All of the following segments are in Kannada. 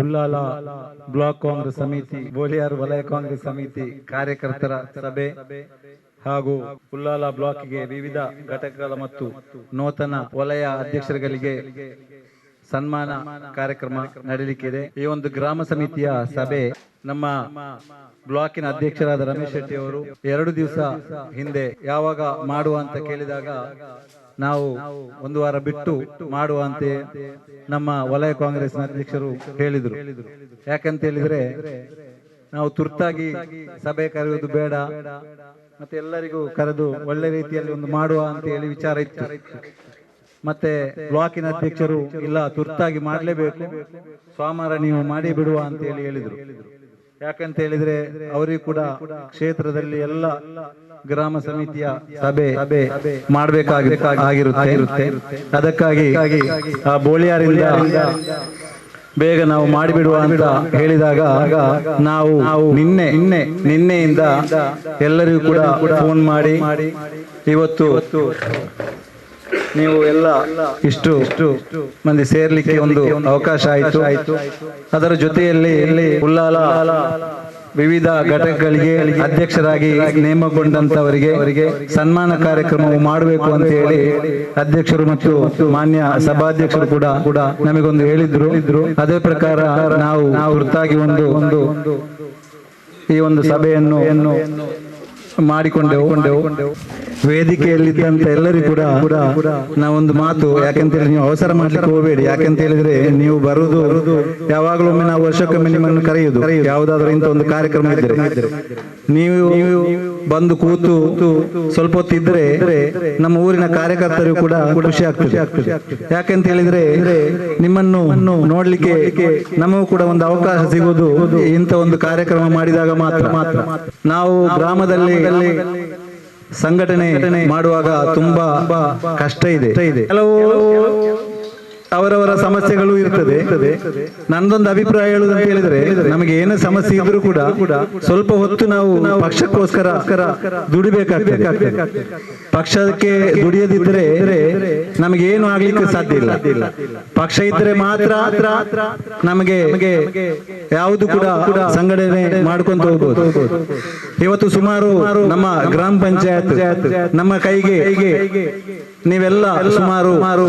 ಉಲ್ಲಾಲ ಬ್ಲಾಕ್ ಕಾಂಗ್ರೆಸ್ ಸಮಿತಿ, ಬೋಲಿಯಾರ್ ವಲಯ ಕಾಂಗ್ರೆಸ್ ಸಮಿತಿ ಕಾರ್ಯಕರ್ತರ ಸಭೆ ಹಾಗೂ ಉಲ್ಲಾಲ ಬ್ಲಾಕ್ಗೆ ವಿವಿಧ ಘಟಕಗಳ ಮತ್ತು ನೂತನ ವಲಯ ಅಧ್ಯಕ್ಷರುಗಳಿಗೆ ಸನ್ಮಾನ ಕಾರ್ಯಕ್ರಮ ನಡೆಯಲಿಕ್ಕಿದೆ ಈ ಒಂದು ಗ್ರಾಮ ಸಮಿತಿಯ ಸಭೆ ನಮ್ಮ ಬ್ಲಾಕಿನ ಅಧ್ಯಕ್ಷರಾದ ರಮೇಶ್ ಶೆಟ್ಟಿ ಅವರು ಎರಡು ದಿವಸ ಹಿಂದೆ ಯಾವಾಗ ಮಾಡುವ ಅಂತ ಕೇಳಿದಾಗ ನಾವು ಒಂದು ವಾರ ಬಿಟ್ಟು ಮಾಡುವಂತೆ ನಮ್ಮ ವಲಯ ಕಾಂಗ್ರೆಸ್ನ ಅಧ್ಯಕ್ಷರು ಹೇಳಿದರು. ಯಾಕಂತ ಹೇಳಿದ್ರೆ ನಾವು ತುರ್ತಾಗಿ ಸಭೆ ಕರೆಯುವುದು ಬೇಡ, ಮತ್ತೆ ಎಲ್ಲರಿಗೂ ಕರೆದು ಒಳ್ಳೆ ರೀತಿಯಲ್ಲಿ ಒಂದು ಮಾಡುವ ಅಂತ ಹೇಳಿ ವಿಚಾರ ಇತ್ತು. ಮತ್ತೆ ಬ್ಲಾಕಿನ ಅಧ್ಯಕ್ಷರು ಇಲ್ಲ, ತುರ್ತಾಗಿ ಮಾಡಲೇಬೇಕು ಸೋಮವಾರ ನೀವು ಮಾಡಿ ಬಿಡುವ ಅಂತ ಹೇಳಿ ಹೇಳಿದ್ರು. ಯಾಕಂತ ಹೇಳಿದ್ರೆ ಅವರಿಗೂ ಕೂಡ ಕ್ಷೇತ್ರದಲ್ಲಿ ಎಲ್ಲ ಗ್ರಾಮ ಸಮಿತಿಯ ಸಭೆ ಮಾಡಬೇಕಾಗಿರುತ್ತೆ ಅದಕ್ಕಾಗಿ ಆ ಬೋಳಿಯಾರಿಂದ ಬೇಗ ನಾವು ಮಾಡಿಬಿಡುವ ಅಂತ ಹೇಳಿದಾಗ ನಾವು ನಿನ್ನೆ ನಿನ್ನೆ ನಿನ್ನೆಯಿಂದ ಎಲ್ಲರಿಗೂ ಕೂಡ ಫೋನ್ ಮಾಡಿ, ಇವತ್ತು ನೀವು ಎಲ್ಲ ಇಷ್ಟು ಮಂದಿ ಸೇರ್ಲಿಕ್ಕೆ ಒಂದು ಅವಕಾಶ ಆಯಿತು. ಅದರ ಜೊತೆಯಲ್ಲಿ ಉಲ್ಲಾಲ ವಿವಿಧ ಘಟಕಗಳಿಗೆ ಅಧ್ಯಕ್ಷರಾಗಿ ನೇಮಕಗೊಂಡಂತವರಿಗೆ ಅವರಿಗೆ ಸನ್ಮಾನ ಕಾರ್ಯಕ್ರಮವು ಮಾಡಬೇಕು ಅಂತ ಹೇಳಿ ಅಧ್ಯಕ್ಷರು ಮತ್ತು ಮಾನ್ಯ ಸಭಾಧ್ಯಕ್ಷರು ಕೂಡ ಕೂಡ ನಮಗೊಂದು ಹೇಳಿದ್ರು. ಅದೇ ಪ್ರಕಾರ ನಾವು ಹೊರತಾಗಿ ಒಂದು ಒಂದು ಈ ಒಂದು ಸಭೆಯನ್ನು ಮಾಡಿಕೊಂಡೆವು. ವೇದಿಕೆಯಲ್ಲಿದ್ದಂತ ಎಲ್ಲರಿಗೂ ಕೂಡ ಕೂಡ ನಾವೊಂದು ಮಾತು ಯಾಕಂತ ಹೇಳಿ ನೀವು ಅವಸರ ಮಾಡ್ಲಿಕ್ಕೆ ಹೋಗಬೇಡಿ. ಯಾಕಂತ ಹೇಳಿದ್ರೆ ನೀವು ಬರುದು ಯಾವಾಗಲೊಮ್ಮೆ ನಾವು ವರ್ಷಕ್ಕೊಮ್ಮೆ ನಿಮ್ಮನ್ನು ಕರೆಯುವುದು. ಯಾವುದಾದ್ರೂ ಇಂತ ಒಂದು ಕಾರ್ಯಕ್ರಮ ಇದ್ರೆ ನೀವು ಬಂದು ಕೂತು ಸ್ವಲ್ಪ ಹೊತ್ತಿದ್ರೆ ನಮ್ಮ ಊರಿನ ಕಾರ್ಯಕರ್ತರಿಗೂ ಕೂಡ ಖುಷಿ ಆಗ್ತದೆ. ಯಾಕಂತ ಹೇಳಿದ್ರೆ ನಿಮ್ಮನ್ನು ನೋಡ್ಲಿಕ್ಕೆ ನಮಗೂ ಕೂಡ ಒಂದು ಅವಕಾಶ ಸಿಗುವುದು ಇಂಥ ಒಂದು ಕಾರ್ಯಕ್ರಮ ಮಾಡಿದಾಗ ಮಾತ್ರ ಮಾತ್ರ. ನಾವು ಗ್ರಾಮದಲ್ಲಿ ಸಂಘಟನೆ ಮಾಡುವಾಗ ತುಂಬಾ ಕಷ್ಟ ಇದೆ. ಕೆಲವು ಅವರವರ ಸಮಸ್ಯೆಗಳು ಇರ್ತದೆ. ನಂದೊಂದು ಅಭಿಪ್ರಾಯ ಹೇಳುದಂತ ಹೇಳಿದ್ರೆ, ನಮಗೆ ಏನೇ ಸಮಸ್ಯೆ ಇದ್ರೂ ಕೂಡ ಸ್ವಲ್ಪ ಹೊತ್ತು ನಾವು ಪಕ್ಷಕ್ಕೋಸ್ಕರ ದುಡಿಬೇಕಾಗ್ತದೆ. ಪಕ್ಷಕ್ಕೆ ದುಡಿಯದಿದ್ರೆ ನಮಗೆ ಏನು ಆಗ್ಲಿಕ್ಕೆ ಸಾಧ್ಯ ಇಲ್ಲ. ಪಕ್ಷ ಇದ್ರೆ ಮಾತ್ರ ನಮಗೆ ಯಾವುದು ಕೂಡ ಸಂಘಟನೆ ಮಾಡ್ಕೊಂತ ಹೋಗ್ಬೋದು. ಇವತ್ತು ಸುಮಾರು ನಮ್ಮ ಗ್ರಾಮ ಪಂಚಾಯತ್ ನಮ್ಮ ಕೈಗೆ ನೀವೆಲ್ಲ ಸುಮಾರು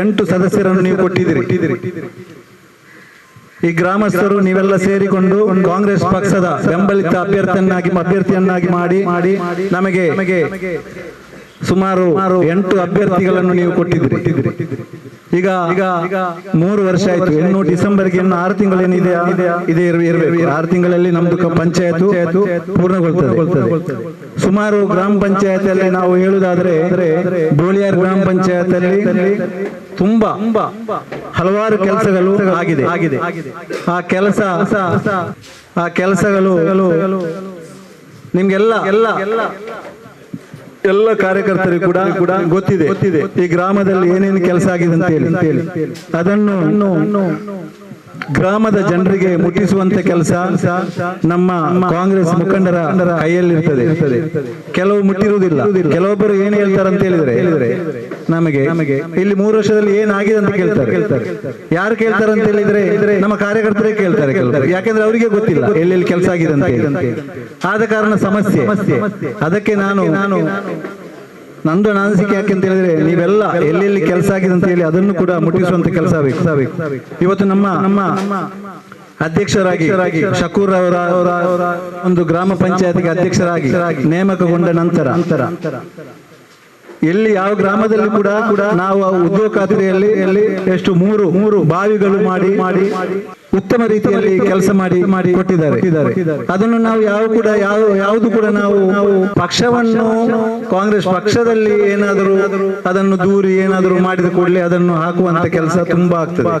ಎಂಟು ಸದಸ್ಯರನ್ನು ನೀವು ಕೊಟ್ಟಿದ್ದೀರಿ. ಈ ಗ್ರಾಮಸ್ಥರು ನೀವೆಲ್ಲ ಸೇರಿಕೊಂಡು ಕಾಂಗ್ರೆಸ್ ಪಕ್ಷದ ಬೆಂಬಲಿತ ಅಭ್ಯರ್ಥಿಯನ್ನಾಗಿ ಅಭ್ಯರ್ಥಿಯನ್ನಾಗಿ ಮಾಡಿ ಮಾಡಿ, ನಮಗೆ ಸುಮಾರು ಎಂಟು ಅಭ್ಯರ್ಥಿಗಳನ್ನು ನೀವು ಕೊಟ್ಟಿದ್ದೀರಿ. ಈಗ ಈಗ ಮೂರು ವರ್ಷ ಆಯ್ತು. ಇನ್ನು ಡಿಸೆಂಬರ್ಗೆ ಇನ್ನು ಆರು ತಿಂಗಳೇನಿದೆ. ಇದೆ ಇರಬೇಕು. ಆರು ತಿಂಗಳಲ್ಲಿ ನಮ್ದು ಪಂಚಾಯತ್ ಪೂರ್ಣಗೊಳ್ತದೆ. ಸುಮಾರು ಗ್ರಾಮ ಪಂಚಾಯತ್ ಅಲ್ಲಿ ನಾವು ಹೇಳುದಾದ್ರೆ ಬೋಳಿಯಾರ್ ಗ್ರಾಮ ಪಂಚಾಯತ್ ಅಲ್ಲಿ ತುಂಬಾ ಹಲವಾರು ಕೆಲಸಗಳು ಆಗಿದೆ. ಆಗಿದೆ. ಆ ಕೆಲಸ ಆ ಕೆಲಸಗಳು ನಿಮ್ಗೆಲ್ಲ ಎಲ್ಲ ಎಲ್ಲ ಕಾರ್ಯಕರ್ತರಿಗೂ ಕೂಡ ಕೂಡ ಗೊತ್ತಿದೆ. ಗೊತ್ತಿದೆ ಈ ಗ್ರಾಮದಲ್ಲಿ ಏನೇನು ಕೆಲಸ ಆಗಿದೆ ಅಂತ ಹೇಳಿ. ಅದನ್ನು ಗ್ರಾಮದ ಜನರಿಗೆ ಮುಟ್ಟಿಸುವಂತ ಕೆಲಸ ನಮ್ಮ ಕಾಂಗ್ರೆಸ್ ಮುಖಂಡರ ಕೈಯಲ್ಲಿರ್ತದೆ. ಕೆಲವು ಮುಟ್ಟಿರುವುದಿಲ್ಲ. ಕೆಲವೊಬ್ಬರು ಏನ್ ಹೇಳ್ತಾರೆ ಅಂತ ಹೇಳಿದ್ರೆ, ನಮಗೆ ಇಲ್ಲಿ ಮೂರು ವರ್ಷದಲ್ಲಿ ಏನಾಗಿದೆ ಅಂತ ಕೇಳ್ತಾರೆ. ಯಾರು ಕೇಳ್ತಾರೆ ಅಂತ ಹೇಳಿದ್ರೆ, ನಮ್ಮ ಕಾರ್ಯಕರ್ತರೇ ಕೇಳ್ತಾರೆ ಕೆಲವರು. ಯಾಕಂದ್ರೆ ಅವರಿಗೆ ಗೊತ್ತಿಲ್ಲ ಎಲ್ಲೆಲ್ಲಿ ಕೆಲಸ ಆಗಿದೆ ಅಂತ ಆದ ಕಾರಣ ಸಮಸ್ಯೆ. ಅದಕ್ಕೆ ನಾನು ನಾನು ನಂದು ಅನಿಸಿಕೆ ಯಾಕೆ ಅಂತ ಹೇಳಿದ್ರೆ, ನೀವೆಲ್ಲ ಎಲ್ಲೆಲ್ಲಿ ಕೆಲಸ ಆಗಿದೆ ಅಂತ ಹೇಳಿ ಅದನ್ನು ಕೂಡ ಮುಟ್ಟಿಸುವಂತ ಕೆಲಸ ಬೇಕು. ಇವತ್ತು ನಮ್ಮ ನಮ್ಮ ಅಧ್ಯಕ್ಷರಾಗಿ ಶಕೂರ್ ಅವರ ಒಂದು ಗ್ರಾಮ ಪಂಚಾಯತ್ಗೆ ಅಧ್ಯಕ್ಷರಾಗಿ ನೇಮಕಗೊಂಡ ನಂತರ ನಂತರ ಎಲ್ಲಿ ಯಾವ ಗ್ರಾಮದಲ್ಲಿ ಕೂಡ ನಾವು ಉದ್ಯೋಗ ಖಾತ್ರಿಯಲ್ಲಿ ಎಷ್ಟು ಮೂರು ಮೂರು ಬಾವಿಗಳು ಮಾಡಿ ಮಾಡಿ ಉತ್ತಮ ರೀತಿಯಲ್ಲಿ ಕೆಲಸ ಮಾಡಿ ಮಾಡಿ ಕೊಟ್ಟಿದ್ದಾರೆ. ಅದನ್ನು ನಾವು ಯಾವ ಕೂಡ ಯಾವ ಯಾವುದು ಕೂಡ ನಾವು ಪಕ್ಷವನ್ನು ಕಾಂಗ್ರೆಸ್ ಪಕ್ಷದಲ್ಲಿ ಏನಾದರೂ ಅದನ್ನು ದೂರಿ ಏನಾದರೂ ಮಾಡಿದ ಕೂಡಲೇ ಅದನ್ನು ಹಾಕುವಂತ ಕೆಲಸ ತುಂಬಾ ಆಗ್ತದೆ.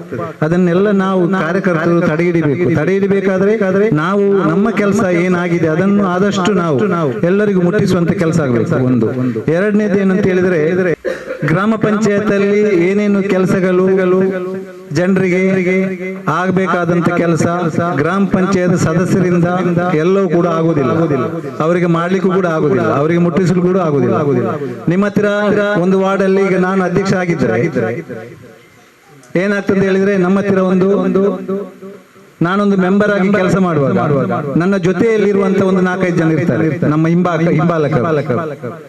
ಅದನ್ನೆಲ್ಲ ನಾವು ಕಾರ್ಯಕರ್ತರು ತಡೆ ಹಿಡಿಬೇಕು ತಡೆ ಹಿಡಿಬೇಕಾದ್ರೆ ನಾವು ನಮ್ಮ ಕೆಲಸ ಏನಾಗಿದೆ ಅದನ್ನು ಆದಷ್ಟು ನಾವು ನಾವು ಎಲ್ಲರಿಗೂ ಮುಟ್ಟಿಸುವಂತ ಕೆಲಸ ಆಗಬೇಕು. ಒಂದು. ಎರಡನೇದು ಏನಂತ ಹೇಳಿದ್ರೆ ಗ್ರಾಮ ಪಂಚಾಯತ್ ಅಲ್ಲಿ ಏನೇನು ಕೆಲಸಗಳು ಜನರಿಗೆ ಆಗಬೇಕಾದಂತ ಕೆಲಸ ಗ್ರಾಮ ಪಂಚಾಯತ್ ಸದಸ್ಯರಿಂದ ಎಲ್ಲವೂ ಕೂಡ ಆಗುದಿಲ್ಲ ಅವರಿಗೆ ಮಾಡ್ಲಿಕ್ಕೂ ಕೂಡ ಆಗುದಿಲ್ಲ ಅವರಿಗೆ ಮುಟ್ಟಿಸಲು ಕೂಡ ಆಗುದಿಲ್ಲ ಆಗುದಿಲ್ಲ ನಿಮ್ಮ ಹತ್ರ ಒಂದು ವಾರ್ಡ್ ಅಲ್ಲಿ ಈಗ ನಾನು ಅಧ್ಯಕ್ಷ ಆಗಿದ್ದರೆ ಏನಾಗ್ತದೆ ಹೇಳಿದ್ರೆ ನಮ್ಮ ಹತ್ತಿರ ಒಂದು ಒಂದು ನಾನೊಂದು ಮೆಂಬರ್ ಆಗಿ ಕೆಲಸ ಮಾಡುವಾಗ ನನ್ನ ಜೊತೆಯಲ್ಲಿರುವಂತ ಒಂದು ನಾಲ್ಕೈದು ಜನ ಇರ್ತಾರೆ. ನಮ್ಮ ಹಿಂಬಾಲ ಹಿಂಬಾಲಕ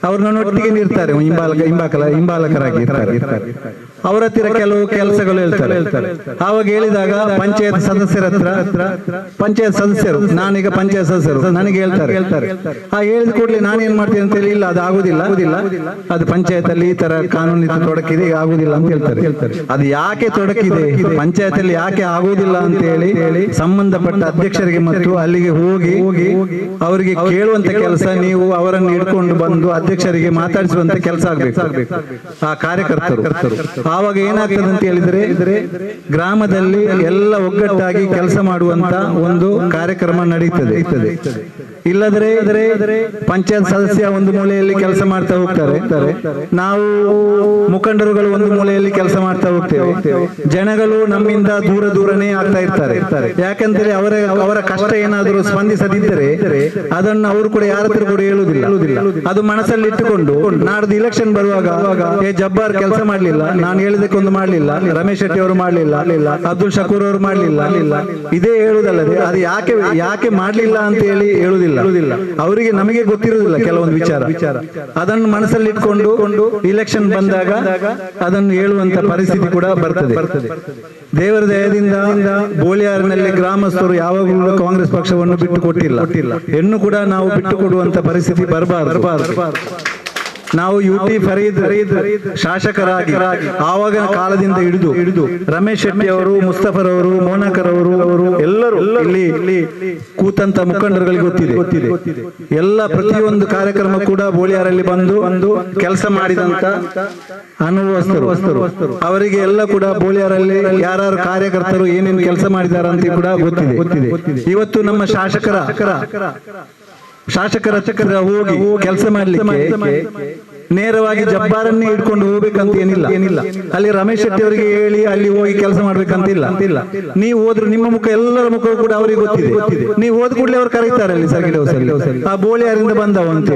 ಅವ್ರು ನನ್ನೊಟ್ಟಿಗೆ ಇರ್ತಾರೆ ಹಿಂಬಾಲಕ ಹಿಂಬಾಕಲ ಹಿಂಬಾಲಕರಾಗಿ ಇರ್ತಾರೆ. ಅವರ ಹತ್ತಿರ ಕೆಲವು ಕೆಲಸಗಳು ಹೇಳ್ತಾರೆ. ಅವಾಗ ಹೇಳಿದಾಗ ಪಂಚಾಯತ್ ಸದಸ್ಯರ ಹತ್ರ, ಪಂಚಾಯತ್ ಸದಸ್ಯರು, ನಾನೀಗ ಪಂಚಾಯತ್ ಸದಸ್ಯರು, ನನಗೆ ಹೇಳ್ತಾರೆ. ಹೇಳ್ತಾರೆ ಆ ಹೇಳಿದ ಕೂಡಲೇ ನಾನು ಏನ್ ಮಾಡ್ತೀನಿ ಅಂತ ಹೇಳಿ, ಇಲ್ಲ, ಅದು ಆಗುದಿಲ್ಲ. ಆಗುದಿಲ್ಲ ಅದು ಪಂಚಾಯತ್ ಅಲ್ಲಿ ಈ ತರ ಕಾನೂನಿನ ತೊಡಕಿದೆ ಆಗುದಿಲ್ಲ ಅಂತ ಹೇಳ್ತಾರೆ. ಹೇಳ್ತಾರೆ ಅದು ಯಾಕೆ ತೊಡಕಿದೆ? ಪಂಚಾಯತ್ ಅಲ್ಲಿ ಯಾಕೆ ಆಗುದಿಲ್ಲ ಅಂತ ಹೇಳಿ ಸಂಬಂಧಪಟ್ಟ ಅಧ್ಯಕ್ಷರಿಗೆ ಮತ್ತು ಅಲ್ಲಿಗೆ ಹೋಗಿ ಹೋಗಿ ಅವರಿಗೆ ಕೇಳುವಂತ ಕೆಲಸ ನೀವು ಅವರನ್ನು ಹಿಡ್ಕೊಂಡು ಬಂದು ಅಧ್ಯಕ್ಷರಿಗೆ ಮಾತಾಡಿಸುವಂತ ಕೆಲಸ ಆಗ್ಬೇಕು. ಆ ಕಾರ್ಯಕರ್ತರು. ಆವಾಗ ಏನಾಗ್ತದೆ ಅಂತ ಹೇಳಿದ್ರೆ ಗ್ರಾಮದಲ್ಲಿ ಎಲ್ಲ ಒಗ್ಗಟ್ಟಾಗಿ ಕೆಲಸ ಮಾಡುವಂತ ಒಂದು ಕಾರ್ಯಕ್ರಮ ನಡೀತದೆ. ಇಲ್ಲದ್ರೆ ಪಂಚಾಯತ್ ಸದಸ್ಯ ಒಂದು ಮೂಲೆಯಲ್ಲಿ ಕೆಲಸ ಮಾಡ್ತಾ ಹೋಗ್ತಾರೆ. ನಾವು ಮುಖಂಡರುಗಳು ಒಂದು ಮೂಲೆಯಲ್ಲಿ ಕೆಲಸ ಮಾಡ್ತಾ ಹೋಗ್ತೇವೆ. ಜನಗಳು ನಮ್ಮಿಂದ ದೂರ ದೂರನೇ ಆಗ್ತಾ ಇರ್ತಾರೆ. ಯಾಕಂದ್ರೆ ಅವರ ಅವರ ಕಷ್ಟ ಏನಾದರೂ ಸ್ಪಂದಿಸದಿದ್ದರೆ ಅದನ್ನು ಅವರು ಕೂಡ ಯಾರ ಹತ್ರ ಕೂಡ ಹೇಳುವುದಿಲ್ಲ. ಅದು ಮನಸ್ಸಲ್ಲಿ ಇಟ್ಟುಕೊಂಡು ನಾಡ್ದು ಇಲೆಕ್ಷನ್ ಬರುವಾಗ, ಏ ಜಬ್ಬಾರ್ ಕೆಲಸ ಮಾಡ್ಲಿಲ್ಲ, ನಾನು ಹೇಳಿದಕ್ಕೊಂದು ಮಾಡ್ಲಿಲ್ಲ, ರಮೇಶ್ ಶೆಟ್ಟಿ ಅವರು ಮಾಡ್ಲಿಲ್ಲ, ಅಬ್ದುಲ್ ಶಕೂರ್ ಅವರು ಮಾಡ್ಲಿಲ್ಲ. ಇದೇ ಹೇಳುದಲ್ಲದೆ ಅದು ಯಾಕೆ ಯಾಕೆ ಮಾಡ್ಲಿಲ್ಲ ಅಂತ ಹೇಳಿ ಹೇಳುದಿಲ್ಲ ಅವರಿಗೆ ನಮಗೆ ಗೊತ್ತಿರುವುದಿಲ್ಲ ಕೆಲವೊಂದು ವಿಚಾರ. ವಿಚಾರ ಅದನ್ನು ಮನಸ್ಸಲ್ಲಿ ಇಟ್ಕೊಂಡು ಇಲೆಕ್ಷನ್ ಬಂದಾಗ ಅದನ್ನು ಹೇಳುವಂತ ಪರಿಸ್ಥಿತಿ ಕೂಡ ಬರ್ತದೆ. ದೇವರ ದಯದಿಂದ ಬೋಳಿಯಾರಿನಲ್ಲಿ ಗ್ರಾಮಸ್ಥರು ಯಾವಾಗಲೂ ಕಾಂಗ್ರೆಸ್ ಪಕ್ಷವನ್ನು ಬಿಟ್ಟು ಕೊಟ್ಟಿಲ್ಲ. ಹೆಣ್ಣು ಕೂಡ ನಾವು ಬಿಟ್ಟು ಕೊಡುವಂತ ಪರಿಸ್ಥಿತಿ ಬರಬಾರದು. ನಾವು ಯು ಟಿ ಫರೀದ್ ಶಾಸಕರಾಗಿ ಆವಾಗ ಕಾಲದಿಂದ ಹಿಡಿದು ಹಿಡಿದು ರಮೇಶ್ ಶೆಟ್ಟಿ ಅವರು ಮುಸ್ತಫರ್ ಅವರು ಮೋನಕರ್ ಅವರು ಅವರು ಎಲ್ಲರೂ ಇಲ್ಲಿ ಕೂತಂತ ಮುಖಂಡರುಗಳಿಗೆ ಗೊತ್ತಿದೆ. ಗೊತ್ತಿದೆ. ಎಲ್ಲ ಪ್ರತಿಯೊಂದು ಕಾರ್ಯಕ್ರಮ ಕೂಡ ಬೋಳಿಯಾರಲ್ಲಿ ಬಂದು ಒಂದು ಕೆಲಸ ಮಾಡಿದಂತ ಅನುಭವಸ್ಥರು. ಅವರಿಗೆ ಎಲ್ಲ ಕೂಡ ಬೋಳಿಯಾರಲ್ಲಿ ಯಾರು ಕಾರ್ಯಕರ್ತರು ಏನೇನು ಕೆಲಸ ಮಾಡಿದ್ದಾರೆ ಅಂತ ಕೂಡ ಗೊತ್ತಿದೆ. ಗೊತ್ತಿದೆ. ಇವತ್ತು ನಮ್ಮ ಶಾಸಕರ ಶಾಸಕರ ಹೋಗಿ ಕೆಲಸ ಮಾಡಲಿಕ್ಕೆ ನೇರವಾಗಿ ಜಬ್ಬಾರನ್ನೇ ಇಟ್ಕೊಂಡು ಹೋಗ್ಬೇಕಂತ ಏನಿಲ್ಲ. ಏನಿಲ್ಲ. ಅಲ್ಲಿ ರಮೇಶ್ ಶೆಟ್ಟಿ ಅವರಿಗೆ ಹೇಳಿ ಅಲ್ಲಿ ಹೋಗಿ ಕೆಲಸ ಮಾಡ್ಬೇಕಂತ ಇಲ್ಲ ಅಂತಿಲ್ಲ ನೀವು ಹೋದ್ರು ನಿಮ್ಮ ಮುಖ ಎಲ್ಲರ ಮುಖ ಕೂಡ ಅವರಿಗೆ ಗೊತ್ತಿದೆ. ನೀವು ಹೋದ ಕೂಡಲೇ ಅವ್ರು ಕರೀತಾರೆ ಅಲ್ಲಿ ಸರ್ಗಿಡ ಆ ಬೋಳಿಯಾರಿಂದ ಬಂದವ ಅಂತ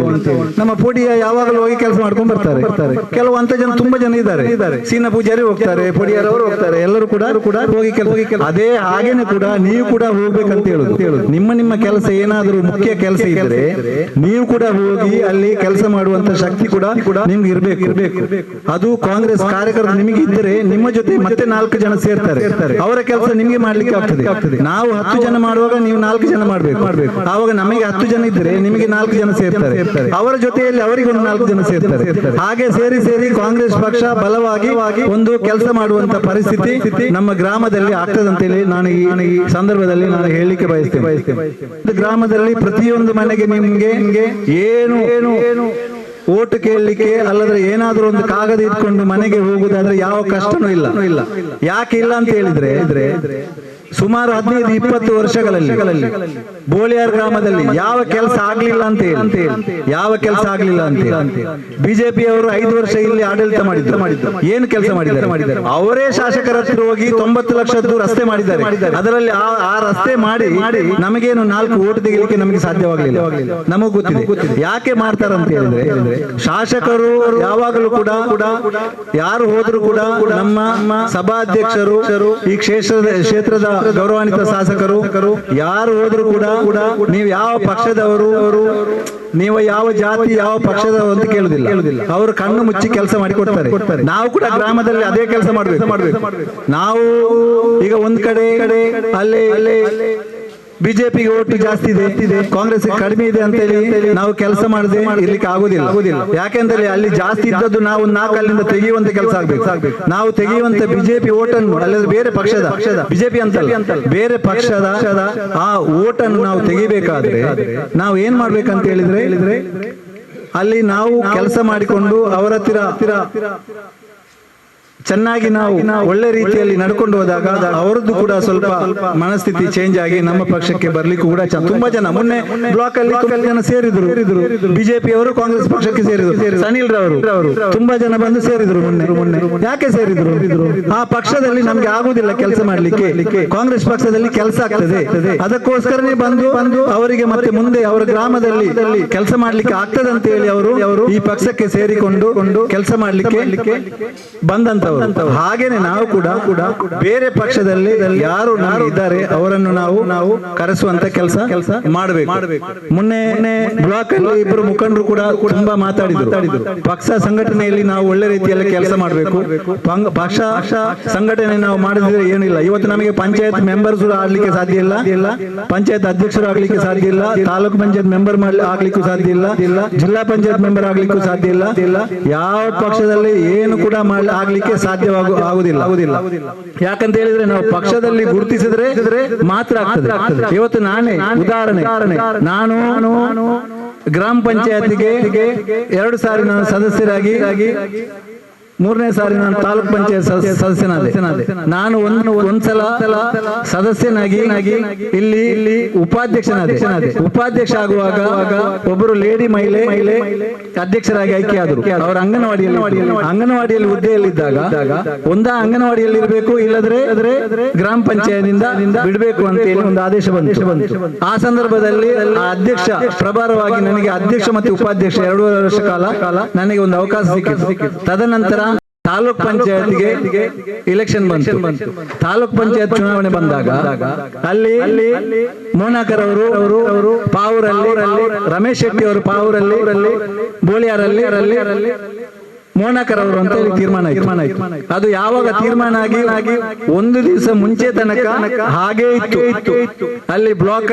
ನಮ್ಮ ಪುಡಿಯ ಯಾವಾಗಲೂ ಹೋಗಿ ಕೆಲಸ ಮಾಡ್ಕೊಂಡು ಬರ್ತಾರೆ. ಬರ್ತಾರೆ. ಕೆಲವು ಅಂತ ಜನ ತುಂಬಾ ಜನ ಇದ್ದಾರೆ. ಇದ್ದಾರೆ. ಸೀನ ಪೂಜಾರಿ ಹೋಗ್ತಾರೆ ಪುಡಿಯರವರು ಹೋಗ್ತಾರೆ. ಎಲ್ಲರೂ ಕೂಡ ಕೂಡ ಹೋಗಿ ಕೆಲಸ. ಅದೇ ಹಾಗೇನೆ ಕೂಡ ನೀವು ಕೂಡ ಹೋಗ್ಬೇಕಂತ ಹೇಳುದು. ನಿಮ್ಮ ನಿಮ್ಮ ಕೆಲಸ ಏನಾದರೂ ಮುಖ್ಯ ಕೆಲಸ ಇದ್ರೆ ನೀವು ಕೂಡ ಹೋಗಿ ಅಲ್ಲಿ ಕೆಲಸ ಮಾಡುವಂತ ಶಕ್ತಿ ಕೂಡ ನಿಮ್ಗೆ ಇರ್ಬೇಕು. ಇರ್ಬೇಕು ಅದು ಕಾಂಗ್ರೆಸ್ ಕಾರ್ಯಕರ್ತರು ನಿಮಗೆ ಇದ್ದರೆ ನಿಮ್ಮ ಜೊತೆ ಮತ್ತೆ ನಾಲ್ಕು ಜನ ಸೇರ್ತಾರೆ. ಅವರ ಕೆಲಸ ನಿಮಗೆ ಮಾಡ್ಲಿಕ್ಕೆ ಆಗ್ತದೆ. ನಾವು ಹತ್ತು ಜನ ಮಾಡುವಾಗ ನೀವು ನಾಲ್ಕು ಜನ ಮಾಡ್ಬೇಕು. ಮಾಡ್ಬೇಕು ಆವಾಗ ನಮಗೆ ಹತ್ತು ಜನ ಇದ್ರೆ ನಿಮಗೆ ನಾಲ್ಕು ಜನ ಸೇರ್ತಾರೆ. ಅವರ ಜೊತೆಯಲ್ಲಿ ಅವರಿಗೆ ಒಂದು ನಾಲ್ಕು ಜನ ಸೇರ್ತಾರೆ. ಹಾಗೆ ಸೇರಿ ಸೇರಿ ಕಾಂಗ್ರೆಸ್ ಪಕ್ಷ ಬಲವಾಗಿ ಒಂದು ಕೆಲಸ ಮಾಡುವಂತ ಪರಿಸ್ಥಿತಿ ನಮ್ಮ ಗ್ರಾಮದಲ್ಲಿ ಆಗ್ತದಂತೇಳಿ ಅಂತ ಹೇಳಿ ನಾನು ಈ ಸಂದರ್ಭದಲ್ಲಿ ನಾನು ಹೇಳಲಿಕ್ಕೆ ಬಯಸ್ತೇನೆ. ಗ್ರಾಮದಲ್ಲಿ ಪ್ರತಿಯೊಂದು ಮನೆಗೆ ನಿಮ್ಗೆ ನಿಮ್ಗೆ ಏನು ಏನು ಏನು ಓಟ್ ಕೇಳಲಿಕ್ಕೆ ಅಲ್ಲದ್ರೆ ಏನಾದ್ರೂ ಒಂದು ಕಾಗದ ಇಟ್ಕೊಂಡು ಮನೆಗೆ ಹೋಗುದಾದ್ರೆ ಯಾವ ಕಷ್ಟನೂ ಇಲ್ಲ. ಇಲ್ಲ ಯಾಕೆ ಇಲ್ಲ ಅಂತ ಹೇಳಿದ್ರೆ ಇದ್ರೆ ಸುಮಾರು ಹದಿನೈದು, ಇಪ್ಪತ್ತು ವರ್ಷಗಳಲ್ಲಿ ಬೋಳಿಯಾರ್ ಗ್ರಾಮದಲ್ಲಿ ಯಾವ ಕೆಲಸ ಆಗ್ಲಿಲ್ಲ ಅಂತ ಹೇಳಿ, ಯಾವ ಕೆಲಸ ಆಗ್ಲಿಲ್ಲ ಅಂತ ಬಿಜೆಪಿ ಅವರು ಐದು ವರ್ಷ ಇಲ್ಲಿ ಆಡಳಿತ ಮಾಡಿದ್ರು. ಮಾಡಿದ್ರು ಏನು ಕೆಲಸ ಮಾಡಿದ್ದಾರೆ? ಮಾಡಿದ್ದಾರೆ ಅವರೇ ಶಾಸಕರ ಹತ್ರ ಹೋಗಿ ತೊಂಬತ್ತು ಲಕ್ಷದ್ದು ರಸ್ತೆ ಮಾಡಿದ್ದಾರೆ. ಅದರಲ್ಲಿ ಆ ರಸ್ತೆ ಮಾಡಿ ಮಾಡಿ ನಮಗೇನು ನಾಲ್ಕು ಓಟ್ ತೆಗಿಲಿಕ್ಕೆ ನಮಗೆ ಸಾಧ್ಯವಾಗಲಿಲ್ಲ. ನಮಗೆ ಗೊತ್ತಿದೆ. ಯಾಕೆ ಮಾಡ್ತಾರಂತ ಹೇಳಿದ್ರೆ, ಶಾಸಕರು ಯಾವಾಗಲೂ ಕೂಡ ಕೂಡ ಯಾರು ಹೋದ್ರು ಕೂಡ ನಮ್ಮ ಸಭಾಧ್ಯಕ್ಷರು ಈ ಕ್ಷೇತ್ರದ ಕ್ಷೇತ್ರದ ಗೌರವಾನ್ವಿತ ಶಾಸಕರು, ಯಾರು ಹೋದ್ರು ಕೂಡ ಕೂಡ ನೀವು ಯಾವ ಪಕ್ಷದವರು ಅವರು ನೀವು ಯಾವ ಜಾತಿ, ಯಾವ ಪಕ್ಷದವರು ಅಂತ ಕೇಳುದಿಲ್ಲ. ಅವರು ಕಣ್ಣು ಮುಚ್ಚಿ ಕೆಲಸ ಮಾಡಿ ಕೊಡ್ತಾರೆ. ನಾವು ಕೂಡ ಗ್ರಾಮದಲ್ಲಿ ಅದೇ ಕೆಲಸ ಮಾಡ್ಬೇಕು. ಮಾಡ್ಬೇಕು ನಾವು ಈಗ ಒಂದ್ ಕಡೆ ಕಡೆ, ಅಲ್ಲೇ ಬಿಜೆಪಿಗೆ ಓಟು ಜಾಸ್ತಿ ಇದೆ ಕಾಂಗ್ರೆಸ್ ಕಡಿಮೆ ಇದೆ ಅಂತ ಹೇಳಿ ನಾವು ಕೆಲಸ ಮಾಡದೆ ಇರ್ಲಿಕ್ಕೆ ಆಗುದಿಲ್ಲ. ಆಗುದಿಲ್ಲ ಯಾಕೆಂದ್ರೆ ಅಲ್ಲಿ ಜಾಸ್ತಿ ಇದ್ದದ್ದು ನಾವು ನಾಲ್ಕು ಅಲ್ಲಿಂದ ತೆಗೆಯುವಂತ ಕೆಲಸ ಆಗ್ಬೇಕು. ನಾವು ತೆಗೆಯುವಂತ ಬಿಜೆಪಿ ಓಟನ್ನು ಅಲ್ಲದ್ರೆ ಬೇರೆ ಪಕ್ಷದ ಪಕ್ಷದ ಬಿಜೆಪಿ ಅಂತ ಬೇರೆ ಪಕ್ಷದ ಆ ಓಟನ್ನು ನಾವು ತೆಗಿಬೇಕಾದ್ರೆ ನಾವು ಏನ್ ಮಾಡ್ಬೇಕಂತ ಹೇಳಿದ್ರೆ ಹೇಳಿದ್ರೆ ಅಲ್ಲಿ ನಾವು ಕೆಲಸ ಮಾಡಿಕೊಂಡು ಅವರ ಹತ್ತಿರ ಚೆನ್ನಾಗಿ ನಾವು ಒಳ್ಳೆ ರೀತಿಯಲ್ಲಿ ನಡ್ಕೊಂಡು ಹೋದಾಗ ಅವರದ್ದು ಕೂಡ ಸ್ವಲ್ಪ ಮನಸ್ಥಿತಿ ಚೇಂಜ್ ಆಗಿ ನಮ್ಮ ಪಕ್ಷಕ್ಕೆ ಬರ್ಲಿಕ್ಕೂ ಕೂಡ ತುಂಬಾ ಜನ. ಮೊನ್ನೆ ಬ್ಲಾಕ್ ಅಲ್ಲಿ ಜನ ಸೇರಿದ್ರು. ಬಿಜೆಪಿ ಅವರು ಕಾಂಗ್ರೆಸ್ ಪಕ್ಷಕ್ಕೆ ಸೇರಿದ್ರು. ಸನಿಲ್ ರವರು ತುಂಬಾ ಜನ ಬಂದು ಸೇರಿದ್ರು ಮೊನ್ನೆ. ಮೊನ್ನೆ ಯಾಕೆ ಸೇರಿದ್ರು? ಆ ಪಕ್ಷದಲ್ಲಿ ನಮ್ಗೆ ಆಗುದಿಲ್ಲ ಕೆಲಸ ಮಾಡ್ಲಿಕ್ಕೆ. ಕಾಂಗ್ರೆಸ್ ಪಕ್ಷದಲ್ಲಿ ಕೆಲಸ ಆಗ್ತದೆ. ಅದಕ್ಕೋಸ್ಕರನೇ ಬಂದು ಬಂದು ಅವರಿಗೆ ಮತ್ತೆ ಮುಂದೆ ಅವರ ಗ್ರಾಮದಲ್ಲಿ ಕೆಲಸ ಮಾಡ್ಲಿಕ್ಕೆ ಆಗ್ತದೆ ಅಂತ ಹೇಳಿ ಅವರು ಈ ಪಕ್ಷಕ್ಕೆ ಸೇರಿಕೊಂಡು ಕೊಂಡು ಕೆಲಸ ಮಾಡ್ಲಿಕ್ಕೆ ಬಂದಂತ ಬಂದಂತವರು ಹಾಗೇನೆ ನಾವು ಕೂಡ ಕೂಡ ಬೇರೆ ಪಕ್ಷದಲ್ಲಿ ಯಾರು ನಾವು ಇದ್ದಾರೆ ಅವರನ್ನು ನಾವು ನಾವು ಕರೆಸುವಂತ ಕೆಲಸ ಕೆಲಸ ಮಾಡಬೇಕು. ಮೊನ್ನೆ ಬ್ಲಾಕ್ ಅಲ್ಲಿ ಇಬ್ಬರು ಮುಖಂಡರು ಕೂಡ ತುಂಬಾ ಮಾತಾಡಿದ್ರು. ಪಕ್ಷ ಸಂಘಟನೆಯಲ್ಲಿ ನಾವು ಒಳ್ಳೆ ರೀತಿಯಲ್ಲಿ ಕೆಲಸ ಮಾಡಬೇಕು. ಪಕ್ಷ ಸಂಘಟನೆ ನಾವು ಮಾಡಿದ್ರೆ ಏನಿಲ್ಲ. ಇವತ್ತು ನಮಗೆ ಪಂಚಾಯತ್ ಮೆಂಬರ್ಸ್ ಆಗ್ಲಿಕ್ಕೆ ಸಾಧ್ಯ ಇಲ್ಲ. ಇಲ್ಲ. ಪಂಚಾಯತ್ ಅಧ್ಯಕ್ಷರು ಆಗ್ಲಿಕ್ಕೆ ಸಾಧ್ಯ ಇಲ್ಲ. ತಾಲೂಕು ಪಂಚಾಯತ್ ಮೆಂಬರ್ ಆಗ್ಲಿಕ್ಕೂ ಸಾಧ್ಯ ಇಲ್ಲ. ಇಲ್ಲ ಜಿಲ್ಲಾ ಪಂಚಾಯತ್ ಮೆಂಬರ್ ಆಗ್ಲಿಕ್ಕೂ ಸಾಧ್ಯ ಇಲ್ಲ. ಇಲ್ಲ. ಯಾವ ಪಕ್ಷದಲ್ಲಿ ಏನು ಕೂಡ ಮಾಡ್ಲಿ ಆಗ್ಲಿಕ್ಕೆ ಸಾಧ್ಯವಾಗು ಆಗುದಿಲ್ಲ. ಆಗುದಿಲ್ಲ. ಯಾಕಂತ ಹೇಳಿದ್ರೆ ನಾವು ಪಕ್ಷದಲ್ಲಿ ಗುರುತಿಸಿದ್ರೆ ಮಾತ್ರ ಇವತ್ತು ನಾನೇ ಉದಾಹರಣೆ. ನಾನು ಗ್ರಾಮ ಪಂಚಾಯತಿಗೆ ಎರಡು ಸಾರಿ ನಾನು ಸದಸ್ಯರಾಗಿ ಮೂರನೇ ಸಾರಿ ನಾನು ತಾಲೂಕ್ ಪಂಚಾಯತ್ ಸದಸ್ಯನಾದೆ. ನಾನು ಒಂದು ಒಂದ್ಸಲ ಸದಸ್ಯನಾಗಿ ಇಲ್ಲಿ ಇಲ್ಲಿ ಉಪಾಧ್ಯಕ್ಷನಾದೆ. ಉಪಾಧ್ಯಕ್ಷ ಆಗುವಾಗ ಒಬ್ಬರು ಲೇಡಿ ಮಹಿಳೆ ಮಹಿಳೆ ಅಧ್ಯಕ್ಷರಾಗಿ ಆಯ್ಕೆ ಆದರು. ಅವರ ಅಂಗನವಾಡಿಯಲ್ಲಿ ಅಂಗನವಾಡಿಯಲ್ಲಿ ಹುದ್ದೆಯಲ್ಲಿದ್ದಾಗ ಒಂದ ಅಂಗನವಾಡಿಯಲ್ಲಿ ಇರಬೇಕು, ಇಲ್ಲದ್ರೆ ಗ್ರಾಮ ಪಂಚಾಯತ್ನಿಂದ ಬಿಡಬೇಕು ಅಂತ ಹೇಳಿ ಒಂದು ಆದೇಶ ಬಂತು. ಆ ಸಂದರ್ಭದಲ್ಲಿ ಅಧ್ಯಕ್ಷ ಪ್ರಭಾರವಾಗಿ ನನಗೆ ಅಧ್ಯಕ್ಷ ಮತ್ತು ಉಪಾಧ್ಯಕ್ಷ ಎರಡೂವರೆ ವರ್ಷ ಕಾಲ ನನಗೆ ಒಂದು ಅವಕಾಶ ಸಿಕ್ಕಿತು. ತದನಂತರ ತಾಲೂಕ್ ಪಂಚಾಯತ್ಗೆ ಇಲೆಕ್ಷನ್ ಬಂತು ತಾಲೂಕ್ ಪಂಚಾಯತ್ ಚುನಾವಣೆ ಬಂದಾಗ ಅಲ್ಲಿ ಅಲ್ಲಿ ಮೋನಾಕರ್ ಅವರು ಅವರು ಪಾವೂರಲ್ಲಿ, ರಮೇಶ್ ಶೆಟ್ಟಿ ಅವರು ಪಾವೂರಲ್ಲಿ, ಬೋಳಿಯಾರಲ್ಲಿ ಮೋನಾಕರ್ ಅವರು ಅಂತ ಹೇಳಿ ತೀರ್ಮಾನ. ತೀರ್ಮಾನ ಅದು ಯಾವಾಗ ತೀರ್ಮಾನ ಆಗಿ ಆಗಿ ಒಂದು ದಿವಸ ಮುಂಚೆ ತನಕ ಹಾಗೆ ಇತ್ತು ಅಲ್ಲಿ ಬ್ಲಾಕ್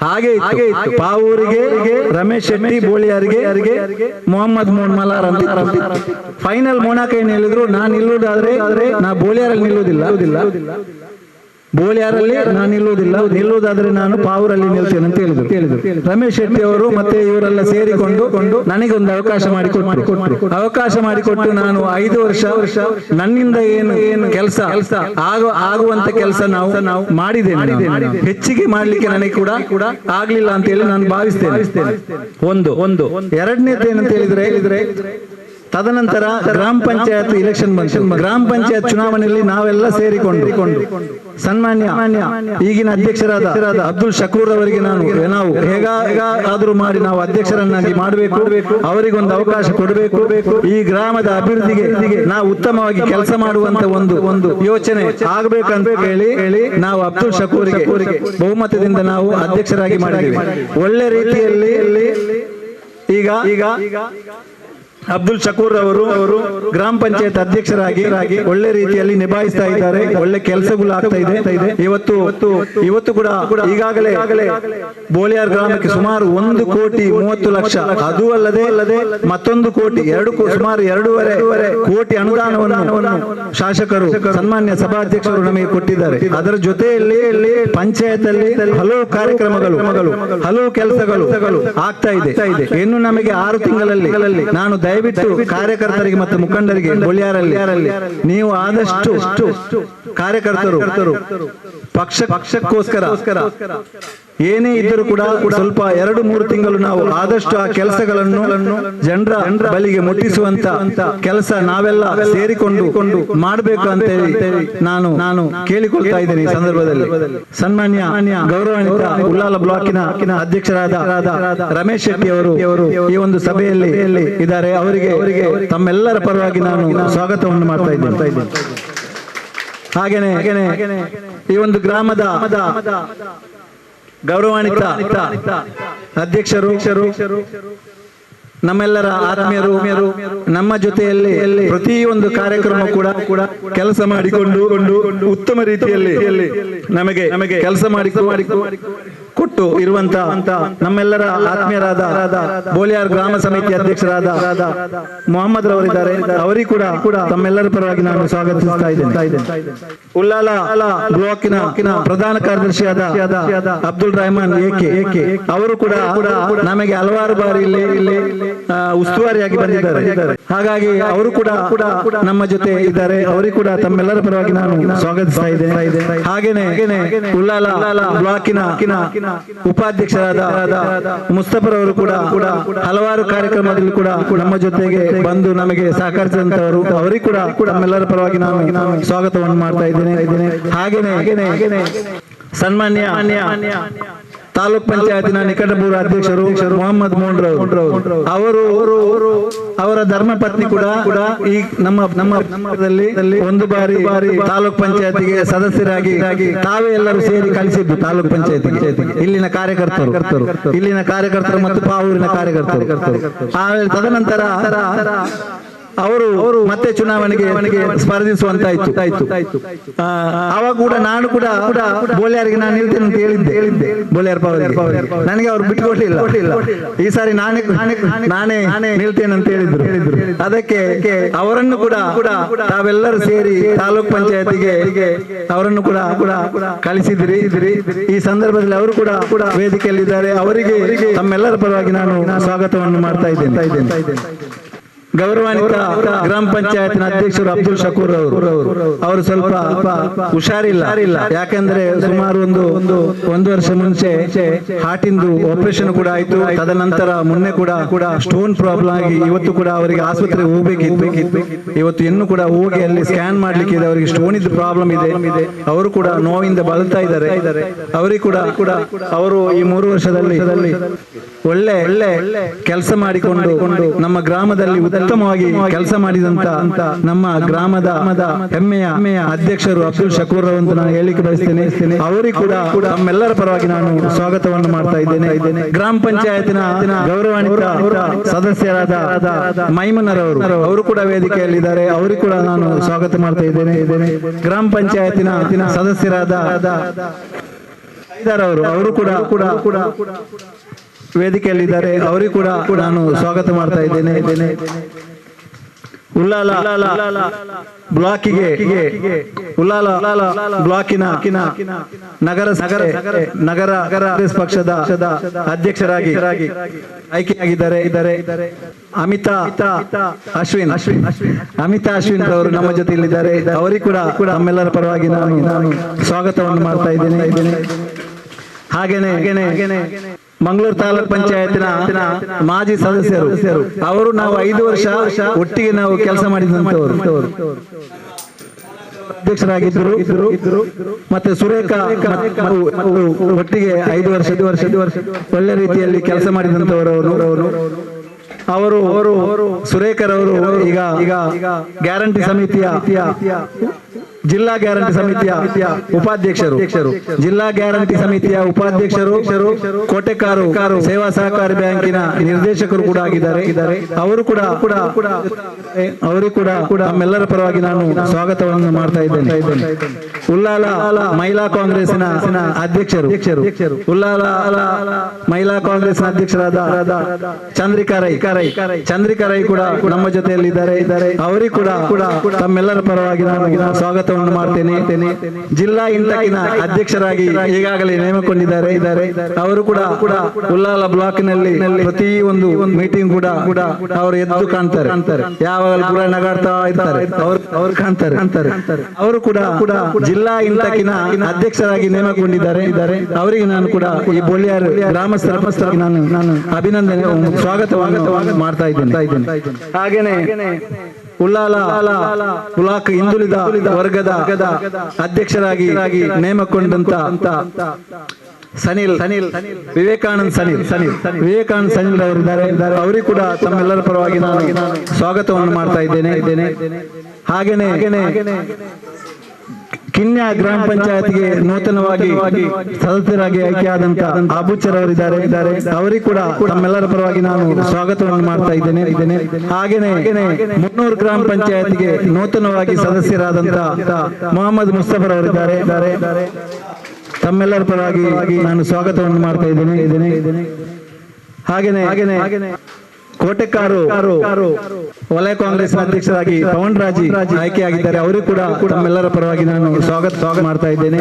ಹಾಗೆ ಹಾಗೆ ಪಾವೂರಿಗೆ ರಮೇಶ್ ಶೆಟ್ಟಿ ಬೋಳಿಯಾರಿಗೆ ಮೊಹಮ್ಮದ್ ಮೋಹನ್ ಮಲಾರ್ ಅಂತ ಫೈನಲ್ ಮೋನಾಕ ಏನ್ ಹೇಳಿದ್ರು ನಾನು ಆದ್ರೆ ನಾ ಬೋಳಿಯಾರಲ್ಲಿ ನಿಲ್ಲುವುದಿಲ್ಲ. ಬೋಳಿಯಾರಲ್ಲಿ ನಾನು ನಿಲ್ಲುವುದಿಲ್ಲ. ನಿಲ್ಲುವುದಾದ್ರೆ ನಾನು ಪಾವೂರಲ್ಲಿ ನಿಲ್ತೇನೆ ಅಂತ ಹೇಳಿದ್ರು. ಹೇಳಿದ್ರು. ರಮೇಶ್ ಶೆಟ್ಟಿ ಅವರು ಮತ್ತೆ ಇವರೆಲ್ಲ ಸೇರಿಕೊಂಡು ಕೊಂಡು ನನಗೊಂದು ಒಂದು ಅವಕಾಶ ಮಾಡಿಕೊಟ್ಟು ಅವಕಾಶ ಮಾಡಿಕೊಟ್ಟು ನಾನು ಐದು ವರ್ಷ ವರ್ಷ ನನ್ನಿಂದ ಏನು ಏನು ಕೆಲಸ ಕೆಲಸ ಆಗುವ ಆಗುವಂತ ಕೆಲಸ ನಾವು ನಾವು ಮಾಡಿದ್ದೇನೆ. ಹೆಚ್ಚಿಗೆ ಮಾಡ್ಲಿಕ್ಕೆ ನನಗೆ ಕೂಡ ಕೂಡ ಆಗ್ಲಿಲ್ಲ ಅಂತ ಹೇಳಿ ನಾನು ಭಾವಿಸ್ತೇನೆ. ಒಂದು. ಒಂದು. ಎರಡನೇದು ಏನಂತ ಹೇಳಿದ್ರೆ ಹೇಳಿದ್ರೆ ತದನಂತರ ಗ್ರಾಮ ಪಂಚಾಯತ್ ಇಲೆಕ್ಷನ್ ಬಂತು. ಗ್ರಾಮ ಪಂಚಾಯತ್ ಚುನಾವಣೆಯಲ್ಲಿ ನಾವೆಲ್ಲ ಸೇರಿಕೊಂಡು ಸನ್ಮಾನ್ಯ ಈಗಿನ ಅಧ್ಯಕ್ಷರಾದ ಅಬ್ದುಲ್ ಶಕೂರ್ ಅವರಿಗೆ ನಾನು ನಾವು ಹೇಗ ಹೇಗಾದ್ರೂ ಮಾಡಿ ನಾವು ಅಧ್ಯಕ್ಷರನ್ನಾಗಿ ಮಾಡಬೇಕು. ಅವರಿಗೊಂದು ಅವಕಾಶ ಕೊಡಬೇಕು. ಈ ಗ್ರಾಮದ ಅಭಿವೃದ್ಧಿಗೆ ನಾವು ಉತ್ತಮವಾಗಿ ಕೆಲಸ ಮಾಡುವಂತ ಒಂದು ಒಂದು ಯೋಚನೆ ಆಗಬೇಕಂತ ಹೇಳಿ ಹೇಳಿ ನಾವು ಅಬ್ದುಲ್ ಶಕೂರ್ಗೆ ಬಹುಮತದಿಂದ ನಾವು ಅಧ್ಯಕ್ಷರಾಗಿ ಮಾಡಿದ್ದೇವೆ. ಒಳ್ಳೆ ರೀತಿಯಲ್ಲಿ ಈಗ ಈಗ ಅಬ್ದುಲ್ ಶಕೂರ್ ಅವರು ಅವರು ಗ್ರಾಮ ಪಂಚಾಯತ್ ಅಧ್ಯಕ್ಷರಾಗಿ ಒಳ್ಳೆ ರೀತಿಯಲ್ಲಿ ನಿಭಾಯಿಸ್ತಾ ಇದ್ದಾರೆ. ಒಳ್ಳೆ ಕೆಲಸಗಳು ಆಗ್ತಾ ಇದೆ. ಇವತ್ತು ಇವತ್ತು ಕೂಡ ಈಗಾಗಲೇ ಬೋಳಿಯಾರ್ ಗ್ರಾಮಕ್ಕೆ ಸುಮಾರು ಒಂದು ಕೋಟಿ ಮೂವತ್ತು ಲಕ್ಷ. ಅದು ಅಲ್ಲದೆ ಅಲ್ಲದೆ ಮತ್ತೊಂದು ಕೋಟಿ, ಎರಡು ಸುಮಾರು ಎರಡೂವರೆ ಕೋಟಿ ಅನುದಾನವನ್ನು ಶಾಸಕರು, ಸನ್ಮಾನ್ಯ ಸಭಾಧ್ಯಕ್ಷರು ನಮಗೆ ಕೊಟ್ಟಿದ್ದಾರೆ. ಅದರ ಜೊತೆಯಲ್ಲಿ ಪಂಚಾಯತ್ ಅಲ್ಲಿ ಹಲವು ಕಾರ್ಯಕ್ರಮಗಳು, ಹಲವು ಕೆಲಸಗಳು ಆಗ್ತಾ ಇದೆ. ಇನ್ನು ನಮಗೆ ಆರು ತಿಂಗಳಲ್ಲಿ ನಾನು ದಯವಿಟ್ಟು ಕಾರ್ಯಕರ್ತರಿಗೆ ಮತ್ತು ಮುಖಂಡರಿಗೆ ಬೊಳ್ಯಾರಲ್ಲಿ ನೀವು ಆದಷ್ಟು ಕಾರ್ಯಕರ್ತರು ಪಕ್ಷ ಪಕ್ಷಕ್ಕೋಸ್ಕರ ಏನೇ ಇದ್ದರೂ ಕೂಡ ಸ್ವಲ್ಪ ಎರಡು ಮೂರು ತಿಂಗಳು ನಾವು ಆದಷ್ಟು ಆ ಕೆಲಸಗಳನ್ನು ಜನರ ಬಳಿಗೆ ಮುಟ್ಟಿಸುವಂತ ಕೆಲಸ ನಾವೆಲ್ಲ ಸೇರಿಕೊಂಡು ಕೊಂಡು ಮಾಡಬೇಕು ಅಂತ ಹೇಳಿ ನಾನು ನಾನು ಕೇಳಿಕೊಳ್ತಾ ಇದ್ದೇನೆ ಈ ಸಂದರ್ಭದಲ್ಲಿ. ಸನ್ಮಾನ್ಯ ಗೌರವಾನ್ವಿತ ಉಳ್ಳಾಲ ಬ್ಲಾಕಿನ ಅಧ್ಯಕ್ಷರಾದ ರಮೇಶ್ ಶೆಟ್ಟಿ ಅವರು ಈ ಒಂದು ಸಭೆಯಲ್ಲಿ ಇದ್ದಾರೆ. ಅವರಿಗೆ ತಮ್ಮೆಲ್ಲರ ಪರವಾಗಿ ನಾನು ಸ್ವಾಗತವನ್ನು ಮಾಡ್ತಾ ಇದ್ದೇನೆ. ಹಾಗೇನೆ ಹಾಗೇನೆ ಈ ಒಂದು ಗ್ರಾಮದ ಗೌರವಾನ್ವಿತ ಅಧ್ಯಕ್ಷರು, ನಮ್ಮೆಲ್ಲರ ಆತ್ಮೀಯರು, ನಮ್ಮ ಜೊತೆಯಲ್ಲಿ ಪ್ರತಿಯೊಂದು ಕಾರ್ಯಕ್ರಮ ಕೂಡ ಕೂಡ ಕೆಲಸ ಮಾಡಿಕೊಂಡು ಉತ್ತಮ ರೀತಿಯಲ್ಲಿ ನಮಗೆ ನಮಗೆ ಕೆಲಸ ಮಾಡಿಕೊಂಡು. ಮಾಡಿ ಕೊಟ್ಟು ಇರುವಂತ ನಮ್ಮೆಲ್ಲರ ಆತ್ಮೀಯರಾದ ಬೋಲಿಯಾರ್ ಗ್ರಾಮ ಸಮಿತಿ ಅಧ್ಯಕ್ಷರಾದ ಮೊಹಮ್ಮದ್ ರವರಿದ್ದಾರೆ. ಅವರಿಗೆ ಕೂಡ ಕೂಡ ತಮ್ಮೆಲ್ಲರ ಪರವಾಗಿ ನಾನು ಸ್ವಾಗತಿಸ್ತಾ ಇದ್ದೇನೆ. ಉಲ್ಲಾಲ ಬ್ಲಾಕಿನ ಪ್ರಧಾನ ಕಾರ್ಯದರ್ಶಿಯಾದ ಅಬ್ದುಲ್ ರಹಮಾನ್ ಏಕೆ ಏಕೆ ಅವರು ಕೂಡ ನಮಗೆ ಹಲವಾರು ಬಾರಿ ಇಲ್ಲಿ ಇಲ್ಲಿ ಉಸ್ತುವಾರಿಯಾಗಿ ಬಂದಿದ್ದಾರೆ. ಹಾಗಾಗಿ ಅವರು ಕೂಡ ಕೂಡ ನಮ್ಮ ಜೊತೆ ಇದ್ದಾರೆ. ಅವರಿಗೆ ಕೂಡ ತಮ್ಮೆಲ್ಲರ ಪರವಾಗಿ ನಾನು ಸ್ವಾಗತಿಸ್ತಾ ಇದ್ದೇನೆ. ಹಾಗೇನೆ ಉಲ್ಲಾಲ ಬ್ಲಾಕಿನ ಉಪಾಧ್ಯಕ್ಷರಾದ ಮುಸ್ತಫರ್ ಅವರು ಕೂಡ ಕೂಡ ಹಲವಾರು ಕಾರ್ಯಕ್ರಮದಲ್ಲಿ ಕೂಡ ನಮ್ಮ ಜೊತೆಗೆ ಬಂದು ನಮಗೆ ಸಹಕರಿಸಿದಂತವರು ಅವರಿಗೆ ಕೂಡ ನಮ್ಮೆಲ್ಲರ ಪರವಾಗಿ ನಾನು ನಾನು ಸ್ವಾಗತವನ್ನು ಮಾಡ್ತಾ ಇದ್ದೇನೆ. ಹಾಗೇನೆ ಸನ್ಮಾನ್ಯ ತಾಲೂಕ್ ಪಂಚಾಯತಿನ ನಿಕಟಪೂರ್ವ ಅಧ್ಯಕ್ಷರು ಮೊಹಮ್ಮದ್ ಮೋನ್ರವರು ಅವರು ಅವರ ಧರ್ಮ ಪತ್ನಿ ಕೂಡ ಕೂಡ ಈ ನಮ್ಮ ನಮ್ಮ ಒಂದು ಬಾರಿ ಬಾರಿ ತಾಲೂಕ್ ಪಂಚಾಯತಿಗೆ ಸದಸ್ಯರಾಗಿ ತಾವೇ ಎಲ್ಲರೂ ಸೇರಿ ಕಳಿಸಿದ್ದು ತಾಲೂಕ್ ಪಂಚಾಯತಿಗೆ. ಇಲ್ಲಿನ ಕಾರ್ಯಕರ್ತರು. ಇಲ್ಲಿನ ಕಾರ್ಯಕರ್ತರು ಮತ್ತು ಪಾವೂರಿನ ಕಾರ್ಯಕರ್ತರು. ತದನಂತರ ಅವರು ಅವರು ಮತ್ತೆ ಚುನಾವಣೆಗೆ ನನಗೆ ಸ್ಪರ್ಧಿಸುವಂತಾಯ್ತು. ಅವಾಗ ಆವಾಗ ಕೂಡ ನಾನು ಕೂಡ ಕೂಡ ಬೋಲ್ಯಾರಿಗೆ ನಾನು ಹೇಳ್ತೇನೆ ಅಂತ ಹೇಳಿದ್ದೆ. ಹೇಳಿದ್ದೆ ಬೋಲ್ಯಾರ್ ಪವರ್ ನನಗೆ ಅವ್ರು ಬಿಟ್ಟುಕೊಡ್ಲಿಲ್ಲ ಈ ಸಾರಿ ನಾನೇ ನಾನೇ ನಾನೇ ನಿಲ್ತೇನೆ ಅಂತ ಹೇಳಿದ್ರು. ಅದಕ್ಕೆ ಅವರನ್ನು ಕೂಡ ಕೂಡ ತಾವೆಲ್ಲರೂ ಸೇರಿ ತಾಲೂಕ್ ಪಂಚಾಯತಿಗೆ ಅವರನ್ನು ಕೂಡ ಕೂಡ ಕಳಿಸಿದ್ರಿ. ಈ ಸಂದರ್ಭದಲ್ಲಿ ಅವರು ಕೂಡ ಕೂಡ ವೇದಿಕೆಯಲ್ಲಿದ್ದಾರೆ. ಅವರಿಗೆ ತಮ್ಮೆಲ್ಲರ ಪರವಾಗಿ ನಾನು ಸ್ವಾಗತವನ್ನು ಮಾಡ್ತಾ ಇದ್ದೇನೆ. ಗೌರವಾನ್ವಿತ ಗ್ರಾಮ ಪಂಚಾಯತ್ನ ಅಧ್ಯಕ್ಷರು ಅಬ್ದುಲ್ ಶಕೂರ್ ಅವರು. ಅವರು ಸ್ವಲ್ಪ ಹುಷಾರಿಲ್ಲ. ಯಾಕಂದ್ರೆ ಸುಮಾರು ಒಂದು ಒಂದು ವರ್ಷ ಮುಂಚೆ ಹಾರ್ಟಿಂದು ಆಪರೇಷನ್ ಕೂಡ ಆಯ್ತು. ತದನಂತರ ಮೊನ್ನೆ ಕೂಡ ಕೂಡ ಸ್ಟೋನ್ ಪ್ರಾಬ್ಲಮ್ ಆಗಿ ಇವತ್ತು ಕೂಡ ಅವರಿಗೆ ಆಸ್ಪತ್ರೆಗೆ ಹೋಗ್ಬೇಕಿತ್ತು. ಇವತ್ತು ಇನ್ನು ಕೂಡ ಹೋಗಿ ಅಲ್ಲಿ ಸ್ಕ್ಯಾನ್ ಮಾಡ್ಲಿಕ್ಕೆ ಇದೆ ಅವರಿಗೆ ಸ್ಟೋನ್ ಇದ್ದು ಪ್ರಾಬ್ಲಮ್ ಇದೆ. ಅವರು ಕೂಡ ನೋವಿಂದ ಬಳಲ್ತಾ ಇದ್ದಾರೆ. ಅವರಿಗೆ ಕೂಡ ಕೂಡ ಅವರು ಈ ಮೂರು ವರ್ಷದಲ್ಲಿ ಒಳ್ಳೆ ಒಳ್ಳೆ ಕೆಲಸ ಮಾಡಿಕೊಂಡು ನಮ್ಮ ಗ್ರಾಮದಲ್ಲಿ ಉತ್ತಮವಾಗಿ ಕೆಲಸ ಮಾಡಿದಂತ ನಮ್ಮ ಗ್ರಾಮದ ಹೆಮ್ಮೆಯ ಅಧ್ಯಕ್ಷರು ಅಬ್ದುಲ್ ಶಕೂರ್ ಅಂತ ನಾನು ಹೇಳಿಕೆ ಬಯಸ್ತೇನೆ. ಅವರಿಗೆ ಕೂಡ ನಮ್ಮೆಲ್ಲರ ಪರವಾಗಿ ನಾನು ಸ್ವಾಗತವನ್ನು ಮಾಡ್ತಾ ಇದ್ದೇನೆ. ಗ್ರಾಮ ಪಂಚಾಯತಿನ ಗೌರವಾನ್ವಿತ ಸದಸ್ಯರಾದ ಮೈಮನರವರು. ಅವರು ಕೂಡ ವೇದಿಕೆಯಲ್ಲಿದ್ದಾರೆ. ಅವರಿಗೆ ಕೂಡ ನಾನು ಸ್ವಾಗತ ಮಾಡ್ತಾ ಇದ್ದೇನೆ. ಗ್ರಾಮ ಪಂಚಾಯತಿನ ಸದಸ್ಯರಾದ ಅವರು. ಅವರು ಕೂಡ ಕೂಡ ಕೂಡ ವೇದಿಕೆಯಲ್ಲಿದ್ದಾರೆ. ಅವರಿಗೆ ಕೂಡ ನಾನು ಸ್ವಾಗತ ಮಾಡ್ತಾ ಇದ್ದೇನೆ. ಉಲ್ಲಾಲ ಬ್ಲಾಕಿಗೆ ಉಲ್ಲಾಲ ಬ್ಲಾಕಿನ ನಗರ ನಗರ ನಗರ ಕಾಂಗ್ರೆಸ್ ಪಕ್ಷದ ಅಧ್ಯಕ್ಷರಾಗಿ ಆಯ್ಕೆಯಾಗಿದ್ದಾರೆ. ಇದ್ದಾರೆ ಅಮಿತಾ, ಅಶ್ವಿನ್ ಅಶ್ವಿನ್ ಅಮಿತಾ ಅಶ್ವಿನ್ ಅವರು ನಮ್ಮ ಜೊತೆಯಲ್ಲಿದ್ದಾರೆ. ಅವರಿಗೂ ಕೂಡ ನಮ್ಮೆಲ್ಲರ ಪರವಾಗಿ ನಾನು ನಾನು ಸ್ವಾಗತವನ್ನು ಮಾಡ್ತಾ ಇದ್ದೇನೆ. ಹಾಗೇನೆ ಹಾಗೇನೆ ಮಂಗಳೂರು ತಾಲೂಕ್ ಪಂಚಾಯತಿನ ಮಾಜಿ ಸದಸ್ಯರು. ಅವರು ನಾವು ಐದು ವರ್ಷ ಒಟ್ಟಿಗೆ ನಾವು ಕೆಲಸ ಮಾಡಿದಂತವರು ಅಧ್ಯಕ್ಷರಾಗಿದ್ದರು. ಮತ್ತೆ ಸುರೇಖ ಒಟ್ಟಿಗೆ ಐದು ವರ್ಷ ಐದು ವರ್ಷ ಐದು ವರ್ಷ ಒಳ್ಳೆ ರೀತಿಯಲ್ಲಿ ಕೆಲಸ ಮಾಡಿದಂತವರು ಅವರು. ಅವರು ಅವರು ಸುರೇಖರವರು ಈಗ ಈಗ ಗ್ಯಾರಂಟಿ ಸಮಿತಿಯ ಜಿಲ್ಲಾ ಗ್ಯಾರಂಟಿ ಸಮಿತಿಯ ಉಪಾಧ್ಯಕ್ಷರು. ಜಿಲ್ಲಾ ಗ್ಯಾರಂಟಿ ಸಮಿತಿಯ ಉಪಾಧ್ಯಕ್ಷರು ಕೋಟೆಕಾರು ಸೇವಾ ಸಹಕಾರಿ ಬ್ಯಾಂಕಿನ ನಿರ್ದೇಶಕರು ಕೂಡ ಆಗಿದ್ದಾರೆ. ಅವರು ಕೂಡ ಅವರಿಗೆ ಕೂಡ ನಮ್ಮೆಲ್ಲರ ಪರವಾಗಿ ನಾನು ಸ್ವಾಗತವನ್ನು ಮಾಡ್ತಾ ಇದ್ದೇನೆ. ಉಲ್ಲಾಲ ಮಹಿಳಾ ಕಾಂಗ್ರೆಸ್ನ ಅಧ್ಯಕ್ಷರು. ಉಲ್ಲಾಲ ಮಹಿಳಾ ಕಾಂಗ್ರೆಸ್ ಅಧ್ಯಕ್ಷರಾದ ಚಂದ್ರಿಕಾ ರೈ. ಚಂದ್ರಿಕಾ ರೈ ಕೂಡ ನಮ್ಮ ಜೊತೆಯಲ್ಲಿ ಇದ್ದಾರೆ ಅವರಿಗೂ ಕೂಡ ತಮ್ಮೆಲ್ಲರ ಪರವಾಗಿ ನಾನು ಸ್ವಾಗತವನ್ನು ಮಾಡ್ತೇನೆ. ಜಿಲ್ಲಾ ಇಂಟಕಿನ ಅಧ್ಯಕ್ಷರಾಗಿ ಈಗಾಗಲೇ ನೇಮಕೊಂಡಿದ್ದಾರೆ ಅವರು ಕೂಡ ಕೂಡ ಉಲ್ಲಾಲ ಬ್ಲಾಕ್ನಲ್ಲಿ ಪ್ರತಿ ಒಂದು ಮೀಟಿಂಗ್ ಕೂಡ ಕೂಡ ಅವರು ಎದ್ದು ಕಾಣ್ತಾರೆ. ಅಂತಾರೆ ಯಾವಾಗ ಕೂಡ ನಗಾಡ್ತಾ ಇದ್ದಾರೆ ಅವ್ರು ಕಾಣ್ತಾರೆ. ಅಂತಾರೆ ಅವರು ಕೂಡ ಕೂಡ ಜಿಲ್ಲಾ ಇಂಟಕಿನ ಅಧ್ಯಕ್ಷರಾಗಿ ನೇಮಕೊಂಡಿದ್ದಾರೆ ಇದ್ದಾರೆ ಅವರಿಗೆ ನಾನು ಕೂಡ ಈ ಬೋಳಿಯಾರ್ ಗ್ರಾಮಸ್ಥರ ನಾನು ನಾನು ಅಭಿನಂದನೆ, ಸ್ವಾಗತವನ್ನು ಮಾಡ್ತಾ ಇದ್ದೇನೆ. ಹಾಗೇನೆ ಉಲ್ಲಾಲ ಬ್ಲಾಕ್ ಹಿಂದುಳಿದ ವರ್ಗದ ಅಧ್ಯಕ್ಷರಾಗಿ ನೇಮಕೊಂಡಂತ ಸನಿಲ್ ಸನಿಲ್, ವಿವೇಕಾನಂದ್ ಸನಿಲ್ ಸನಿಲ್, ವಿವೇಕಾನಂದ್ ಸನಿಲ್ ಅವರಿದ್ದಾರೆ. ಅವರಿಗೆ ಕೂಡ ತಮ್ಮೆಲ್ಲರ ಪರವಾಗಿ ನಾನು ಸ್ವಾಗತವನ್ನು ಮಾಡ್ತಾ ಇದ್ದೇನೆ. ಹಾಗೇನೆ ಕಿನ್ಯ ಗ್ರಾಮ ಪಂಚಾಯತ್ಗೆ ನೂತನವಾಗಿ ಸದಸ್ಯರಾಗಿ ಆಯ್ಕೆಯಾದಂತ ಆಬುಚರ್ ಅವರಿದ್ದಾರೆ ಇದ್ದಾರೆ. ಅವರಿಗೆ ಕೂಡ ನಮ್ಮೆಲ್ಲರ ಪರವಾಗಿ ನಾನು ಸ್ವಾಗತವನ್ನು ಮಾಡ್ತಾ ಇದ್ದೇನೆ. ಇದ್ದೇನೆ ಹಾಗೇನೆ ಮುನ್ನೂರು ಗ್ರಾಮ ಪಂಚಾಯತ್ಗೆ ನೂತನವಾಗಿ ಸದಸ್ಯರಾದಂತ ಮೊಹಮ್ಮದ್ ಮುಸ್ತಫರ್ ಅವರಿದ್ದಾರೆ. ಇದ್ದಾರೆ ತಮ್ಮೆಲ್ಲರ ಪರವಾಗಿ ನಾನು ಸ್ವಾಗತವನ್ನು ಮಾಡ್ತಾ ಇದ್ದೇನೆ. ಇದ್ದೇನೆ ಹಾಗೇನೆ ಹಾಗೇನೆ ಕೋಟೆಕಾರು ವಲಯ ಕಾಂಗ್ರೆಸ್ ಅಧ್ಯಕ್ಷರಾಗಿ ಪವನ್ ರಾಜಿ ಆಯ್ಕೆಯಾಗಿದ್ದಾರೆ. ಅವರು ಕೂಡ ತಮ್ಮೆಲ್ಲರ ಪರವಾಗಿ ನಾನು ಸ್ವಾಗತ ಸ್ವಾಗತ ಮಾಡ್ತಾ ಇದ್ದೇನೆ.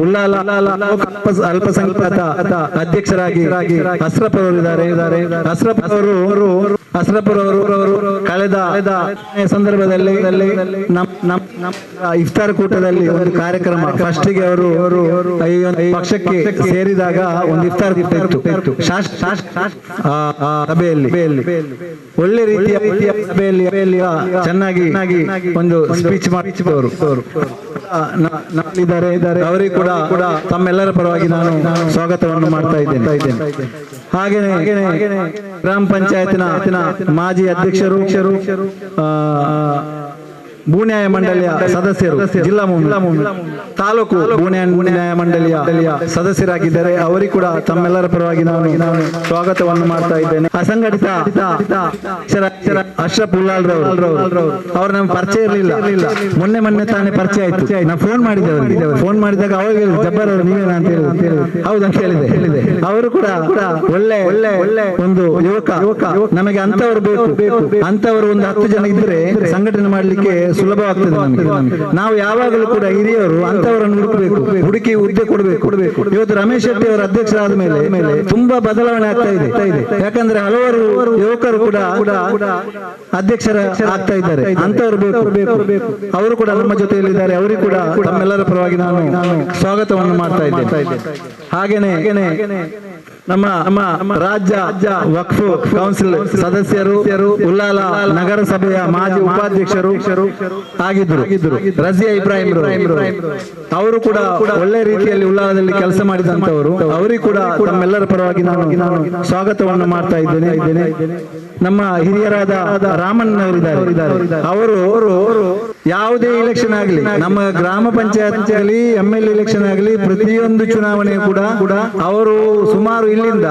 ಉಲ್ಲಾಲ ಅಲ್ಪ- ಅಲ್ಪಸಂಖ್ಯಾತ ಅಧ್ಯಕ್ಷರಾಗಿ ಅಸ್ರಫ್ ಅವರು ಇದ್ದಾರೆ ಇದ್ದಾರೆ ಅಸ್ರಫ್ ಅವರು ಕಳೆದ ಸಂದರ್ಭದಲ್ಲಿ ಇಫ್ತಾರ್ ಕೂಟದಲ್ಲಿ ಒಂದು ಕಾರ್ಯಕ್ರಮ ಫಸ್ಟ್ಗೆ ಅವರು ಪಕ್ಷಕ್ಕೆ ಸೇರಿದಾಗ ಒಂದು ಇಫ್ತಾರ್ ಸಭೆಯಲ್ಲಿ. ಒಳ್ಳೆ ರೀತಿಯ ಸಭೆಯಲ್ಲಿ ಚೆನ್ನಾಗಿ ಒಂದು ಸ್ಪೀಚ್ ನಮ್ಮಲ್ಲಿದ್ದಾರೆ ಇದ್ದಾರೆ ಅವರಿಗೆ ಕೂಡ ಕೂಡ ತಮ್ಮೆಲ್ಲರ ಪರವಾಗಿ ನಾನು ಸ್ವಾಗತವನ್ನು ಮಾಡ್ತಾ ಇದ್ದೇನೆ. ಹಾಗೇನೆ ಗ್ರಾಮ ಪಂಚಾಯತ್ನ ಮಾಜಿ ಅಧ್ಯಕ್ಷರು ಭೂನ್ಯಾಯ ಮಂಡಳಿಯ ಸದಸ್ಯರು ಜಿಲ್ಲಾ ತಾಲೂಕು ಭೂನ್ಯಾಯ ನ್ಯಾಯ ಮಂಡಳಿಯ ಸದಸ್ಯರಾಗಿದ್ದಾರೆ. ಅವರಿಗೆ ಕೂಡ ತಮ್ಮೆಲ್ಲರ ಪರವಾಗಿ ನಾನು ನಾನು ಸ್ವಾಗತವನ್ನು ಮಾಡ್ತಾ ಇದ್ದೇನೆ. ಅಸಂಘಟಿತ ಅಶ್ರಫ್ ಉಲ್ಲಾಲ್ ಅವ್ರ ನಮ್ಗೆ ಪರಿಚಯ ಇರಲಿಲ್ಲ. ಮೊನ್ನೆ ಮೊನ್ನೆ ತಾನೇ ಪರಿಚಯ ಆಯ್ತು. ನಾ ಫೋನ್ ಮಾಡಿದ್ದೆ ಫೋನ್ ಮಾಡಿದಾಗ ಅವಾಗ ಜಬ್ಬರ್ ಅವರು ನೀವೇನಾ ಅಂತ ಹೇಳಿದ್ರು. ಹೌದು ಅಂತ ಹೇಳಿದೆ. ಹೇಳಿದೆ ಅವರು ಕೂಡ ಒಳ್ಳೆ ಒಳ್ಳೆ ಒಳ್ಳೆ ಒಂದು ಯುವಕ. ಯುವಕ. ನಮಗೆ ಅಂತವರು ಬೇಕು. ಬೇಕು. ಅಂತವರು ಒಂದು ಹತ್ತು ಜನ ಇದ್ರೆ ಸಂಘಟನೆ ಮಾಡ್ಲಿಕ್ಕೆ ಸುಲಭವಾಗ್ತದೆ ನಾವು ಯಾವಾಗಲೂ ಕೂಡ ಹಿರಿಯರು ಅಂತವರನ್ನು ಹುಡುಕಬೇಕು. ಹುಡುಕಿ ಹುದ್ದೆ ಕೊಡಬೇಕು. ಕೊಡಬೇಕು ಇವತ್ತು ರಮೇಶ್ ಶೆಟ್ಟಿ ಅವರ ಅಧ್ಯಕ್ಷರಾದ ಮೇಲೆ ಮೇಲೆ ತುಂಬಾ ಬದಲಾವಣೆ ಆಗ್ತಾ ಇದೆ. ಯಾಕಂದ್ರೆ ಹಲವಾರು ಯುವಕರು ಕೂಡ ಅಧ್ಯಕ್ಷರ ಆಗ್ತಾ ಇದ್ದಾರೆ. ಅಂತವರು ಬೇಕು. ಅವರು ಕೂಡ ನಮ್ಮ ಜೊತೆಯಲ್ಲಿದ್ದಾರೆ. ಅವರಿಗೆ ಕೂಡ ತಮ್ಮೆಲ್ಲರ ಪರವಾಗಿ ನಾನು ನಾನು ಸ್ವಾಗತವನ್ನು ಮಾಡ್ತಾ ಇದ್ದೇನೆ. ಹಾಗೇನೆ ನಮ್ಮ ನಮ್ಮ ರಾಜ್ಯ ವಕ್ಫ್ ಕೌನ್ಸಿಲ್ ಸದಸ್ಯರು ಉಲ್ಲಾಲ ನಗರಸಭೆಯ ಮಾಜಿ ಉಪಾಧ್ಯಕ್ಷರು ಆಗಿದ್ರು. ರಜಿಯಾ ಇಬ್ರಾಹಿಂ ಅವರು. ಕೂಡ ಒಳ್ಳೆ ರೀತಿಯಲ್ಲಿ ಉಲ್ಲಾಲದಲ್ಲಿ ಕೆಲಸ ಮಾಡಿದಂತವರು ಅವರಿಗೂ ಕೂಡ ತಮ್ಮೆಲ್ಲರ ಪರವಾಗಿ ನಾನು ನಾನು ಸ್ವಾಗತವನ್ನು ಮಾಡ್ತಾ ಇದ್ದೇನೆ. ನಮ್ಮ ಹಿರಿಯರಾದ ರಾಮಣ್ಣ ಅವರು ಅವರು ಯಾವುದೇ ಇಲೆಕ್ಷನ್ ಆಗಲಿ ನಮ್ಮ ಗ್ರಾಮ ಪಂಚಾಯತ್ ಆಗಲಿ ಎಂ ಎಲ್ ಎಲೆಕ್ಷನ್ ಆಗಲಿ ಪ್ರತಿಯೊಂದು ಚುನಾವಣೆ ಕೂಡ ಕೂಡ ಅವರು ಸುಮಾರು ಇಲ್ಲಿಂದ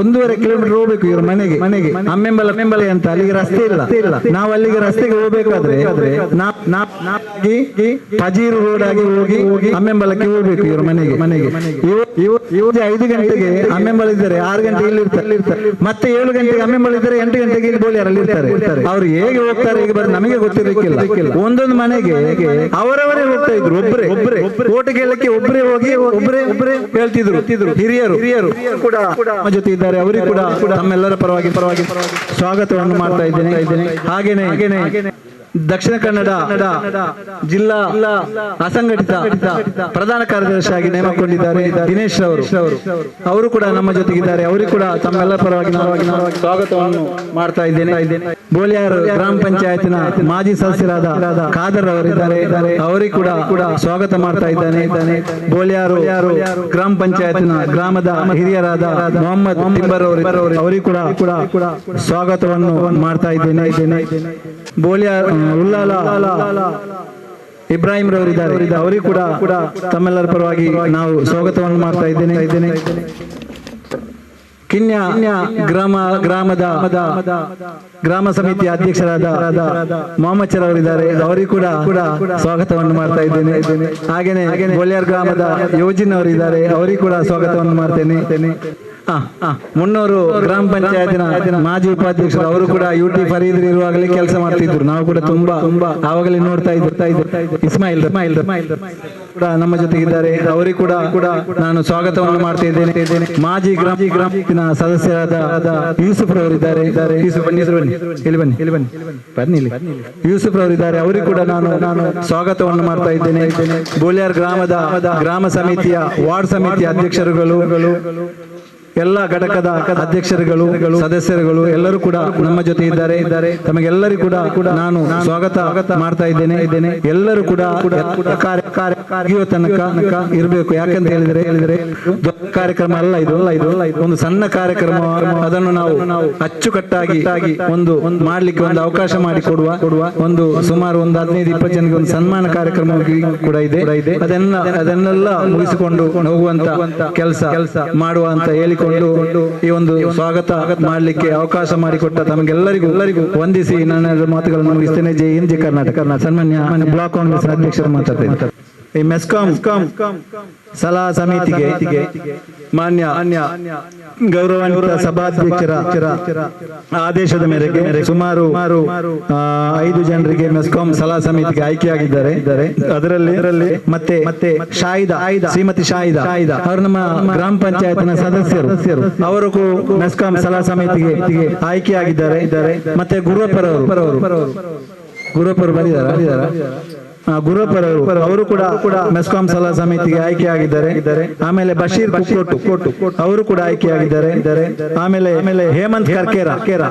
ಒಂದೂವರೆ ಕಿಲೋಮೀಟರ್ ಹೋಗ್ಬೇಕು ಇವ್ರ ಮನೆಗೆ. ಮನೆಗೆ. ಅಮ್ಮೆಂಬಲ ಬೆಂಬಲ ಅಂತ ಅಲ್ಲಿಗೆ ರಸ್ತೆ ಇಲ್ಲ. ನಾವು ಅಲ್ಲಿಗೆ ರಸ್ತೆಗೆ ಹೋಗ್ಬೇಕಾದ್ರೆ ಪಜೀರು ರೋಡ್ ಆಗಿ ಹೋಗಿ ಹೋಗಿ ಅಮ್ಮೆಂಬಲಕ್ಕೆ ಹೋಗ್ಬೇಕು ಇವ್ರ ಮನೆಗೆ. ಮನೆಗೆ. ಐದು ಗಂಟೆಗೆ ಅಮ್ಮೆಂಬಲ ಇದ್ದಾರೆ. ಆರು ಗಂಟೆ ಇಲ್ಲಿ ಇರ್ತಾರೆ ಮತ್ತೆ ಏಳು ಗಂಟೆಗೆ ಅಮ್ಮೆಂಬಲ ಇದ್ದಾರೆ ಎಂಟು ಗಂಟೆಗೆ ಇಲ್ಲಿ ಅಲ್ಲಿ ಇರ್ತಾರೆ? ಅವ್ರು ಹೇಗೆ ಹೋಗ್ತಾರೆ ಹೇಗೆ ಬರ್ತಾರೆ ನಮಗೆ ಗೊತ್ತಿರಲಿಕ್ಕಿಲ್ಲ. ಒಂದೊಂದು ಮನೆಗೆ ಅವರವರೇ ಹೋಗ್ತಾ ಇದ್ರು ಒಬ್ಬರೇ ಒಬ್ಬರೇ ಓಟ್ ಕೇಳಕ್ಕೆ ಒಬ್ಬರೇ ಹೋಗಿ ಒಬ್ಬರೇ ಒಬ್ಬರೇ ಹೇಳ್ತಿದ್ರು. ಹಿರಿಯರು ಹಿರಿಯರು ಕೂಡ ನಮ್ಮ ಜೊತೆ ಇದ್ದಾರೆ, ಅವರಿಗೂ ಕೂಡ ನಮ್ಮೆಲ್ಲರ ಪರವಾಗಿ ಪರವಾಗಿ ಸ್ವಾಗತವನ್ನು ಮಾಡ್ತಾ ಇದ್ದೇನೆ. ಹಾಗೇನೆ ಹಾಗೇನೆ. ದಕ್ಷಿಣ ಕನ್ನಡ ಜಿಲ್ಲಾ ಅಸಂಘಟಿತ ಪ್ರಧಾನ ಕಾರ್ಯದರ್ಶಿಯಾಗಿ ನೇಮಕೊಂಡಿದ್ದಾರೆ ದಿನೇಶ್ ಅವರು ಅವರು ಕೂಡ ನಮ್ಮ ಜೊತೆಗಿದ್ದಾರೆ. ಅವರಿಗೂ ಕೂಡ ತಮ್ಮೆಲ್ಲ ಪರವಾಗಿ ನಾನು ಸ್ವಾಗತವನ್ನು ಮಾಡ್ತಾ ಇದ್ದೇನೆ. ಬೋಲಿಯಾರ್ ಗ್ರಾಮ ಪಂಚಾಯತ್ನ ಮಾಜಿ ಸದಸ್ಯರಾದ ಖಾದರ್ ಅವರಿದ್ದಾರೆ. ಅವರಿಗೆ ಕೂಡ ಕೂಡ ಸ್ವಾಗತ ಮಾಡ್ತಾ ಇದ್ದಾನೆ. ಬೋಲಿಯಾರು ಗ್ರಾಮ ಪಂಚಾಯತ್ನ ಗ್ರಾಮದ ಹಿರಿಯರಾದ ಮೊಹಮ್ಮದ್ ಅವರು ಅವರಿಗೆ ಕೂಡ ಸ್ವಾಗತವನ್ನು ಮಾಡ್ತಾ ಇದ್ದೇನೆ. ಬೋಲಿಯಾರ್ ಇಬ್ರಾಹಿಂ ರವರಿದ್ದಾರೆ ಅವರಿಗೆ ಕೂಡ ಕೂಡ ತಮ್ಮೆಲ್ಲರ ಪರವಾಗಿ ನಾವು ಸ್ವಾಗತವನ್ನು ಮಾಡ್ತಾ ಇದ್ದೇನೆ. ಇದ್ದೇನೆ ಕಿನ್ಯ ಗ್ರಾಮ, ಗ್ರಾಮದ ಗ್ರಾಮ ಸಮಿತಿಯ ಅಧ್ಯಕ್ಷರಾದ ಮೊಹಮ್ಮದ್ ಅವರಿದ್ದಾರೆ. ಅವರಿಗೂ ಕೂಡ ಕೂಡ ಸ್ವಾಗತವನ್ನು ಮಾಡ್ತಾ ಇದ್ದೇನೆ. ಹಾಗೇನೆ ಗ್ರಾಮದ ಯೋಜಿನ್ ಅವರಿದ್ದಾರೆ. ಅವರಿಗೆ ಕೂಡ ಸ್ವಾಗತವನ್ನು ಮಾಡ್ತೇನೆ. ಮುನ್ನೂರು ಗ್ರಾಮ ಪಂಚಾಯತಿನ ಮಾಜಿ ಉಪಾಧ್ಯಕ್ಷರು ಅವರು ಕೂಡ ಯು ಟಿ ಫರೀದ್ ಇರುವಾಗಲೇ ಕೆಲಸ ಮಾಡ್ತಿದ್ರು. ನಾವು ಕೂಡ ತುಂಬಾ ತುಂಬಾ ಆವಾಗಲೇ ನೋಡ್ತಾ ಇದ್ರು. ಇಸ್ಮಾಯಿಲ್ ಇಸ್ಮಾಯಿಲ್ ಕೂಡ ನಮ್ಮ ಜೊತೆಗಿದ್ದಾರೆ. ಅವರಿಗೆ ಕೂಡ ಕೂಡ ನಾನು ಸ್ವಾಗತವನ್ನು ಮಾಡ್ತಾ ಇದ್ದೇನೆ. ಮಾಜಿ ಗ್ರಾಮ ಗ್ರಾಮದ ಸದಸ್ಯರಾದ ಯೂಸುಫ್ ರವರಿದ್ದಾರೆ. ಯೂಸುಫ್, ಬನ್ನಿ ಇಲ್ಲಿ ಬನ್ನಿ ಇಲ್ಲಿ ಬನ್ನಿ. ಬನ್ನಿ ಇಲ್ಲಿ. ಯೂಸುಫ್ ರವರಿದ್ದಾರೆ. ಅವರಿಗೆ ಕೂಡ ನಾನು ನಾನು ಸ್ವಾಗತವನ್ನು ಮಾಡ್ತಾ ಇದ್ದೇನೆ. ಬೋಲಿಯಾರ್ ಗ್ರಾಮದ ಗ್ರಾಮ ಸಮಿತಿಯ ವಾರ್ಡ್ ಸಮಿತಿಯ ಅಧ್ಯಕ್ಷರುಗಳು ಎಲ್ಲ ಘಟಕದ ಅಧ್ಯಕ್ಷರುಗಳು, ಸದಸ್ಯರುಗಳು ಎಲ್ಲರೂ ಕೂಡ ನಮ್ಮ ಜೊತೆ ಇದ್ದಾರೆ. ತಮಗೆಲ್ಲರಿಗೂ ಕೂಡ ನಾನು ಸ್ವಾಗತ ಮಾಡ್ತಾ ಇದ್ದೇನೆ. ಇದ್ದೇನೆ ಎಲ್ಲರೂ ಕೂಡ ತನಕ ಇರಬೇಕು. ಯಾಕಂತ ಹೇಳಿದ್ರೆ ಹೇಳಿದ್ರೆ ದೊಡ್ಡ ಕಾರ್ಯಕ್ರಮ ಅಲ್ಲ ಇದು. ಅಲ್ಲ ಇದು ಒಂದು ಸಣ್ಣ ಕಾರ್ಯಕ್ರಮ. ಅದನ್ನು ನಾವು ಅಚ್ಚುಕಟ್ಟಾಗಿ ಒಂದು ಮಾಡ್ಲಿಕ್ಕೆ ಒಂದು ಅವಕಾಶ ಮಾಡಿ ಕೊಡುವ ಒಂದು ಸುಮಾರು ಒಂದು ಹದಿನೈದು, ಇಪ್ಪತ್ತು ಜನಕ್ಕೆ ಒಂದು ಸನ್ಮಾನ ಕಾರ್ಯಕ್ರಮ ಕೂಡ ಇದೆ. ಅದನ್ನ ಅದನ್ನೆಲ್ಲ ಮುಗಿಸಿಕೊಂಡು ಹೋಗುವಂತ ಕೆಲಸ ಕೆಲಸ ಮಾಡುವ ಅಂತ ಹೇಳಿಕೊಂಡು ಈ ಒಂದು ಸ್ವಾಗತ ಮಾಡಲಿಕ್ಕೆ ಅವಕಾಶ ಮಾಡಿಕೊಟ್ಟ ತಮಗೆಲ್ಲರಿಗೂ ಎಲ್ಲರಿಗೂ ವಂದಿಸಿ ನನ್ನ ಮಾತುಗಳನ್ನು ಮುಗಿಸ್ತೇನೆ. ಜೈ ಹಿಂದ್ ಜೈ ಕರ್ನಾಟಕ. ಸನ್ಮಾನ್ಯ ಬ್ಲಾಕ್ ಕಾಂಗ್ರೆಸ್ ಅಧ್ಯಕ್ಷರು ಮಾತಾಡ್ತೇನೆ ಈ ಮೆಸ್ಕಾಂ ಸಲಹಾ ಸಮಿತಿಗೆ ಮಾನ್ಯ ಅನ್ಯ ಗೌರವಾನ್ವಿತ ಸಭಾಧ್ಯಕ್ಷರ ಆದೇಶದ ಮೇರೆಗೆ ಸುಮಾರು ಐದು ಜನರಿಗೆ ಮೆಸ್ಕಾಂ ಸಲಹಾ ಸಮಿತಿಗೆ ಆಯ್ಕೆಯಾಗಿದ್ದಾರೆ. ಅದರಲ್ಲಿ ಮತ್ತೆ ಮತ್ತೆ ಶಾಹಿದ, ಶ್ರೀಮತಿ ಶಾಹಿದ, ಅವರು ನಮ್ಮ ಗ್ರಾಮ ಪಂಚಾಯತ್ನ ಸದಸ್ಯರು. ಅವರು ಮೆಸ್ಕಾಂ ಸಲಹಾ ಸಮಿತಿಗೆ ಆಯ್ಕೆಯಾಗಿದ್ದಾರೆ. ಮತ್ತೆ ಗುರುವಪ್ಪರವರು. ಗುರುವಪ್ಪರು ಬಂದಿದ್ದಾರೆ? ಗುರುಪರವರು ಅವರು ಕೂಡ ಕೂಡ ಮೆಸ್ಕಾಂ ಸಲಹಾ ಸಮಿತಿಗೆ ಆಯ್ಕೆಯಾಗಿದ್ದಾರೆ. ಆಮೇಲೆ ಬಶೀರ್ ಕುಕ್ಕೋಟು ಅವರು ಕೂಡ ಆಯ್ಕೆಯಾಗಿದ್ದಾರೆ. ಆಮೇಲೆ ಆಮೇಲೆ ಹೇಮಂತ್ ಕರ್ಕೇರ.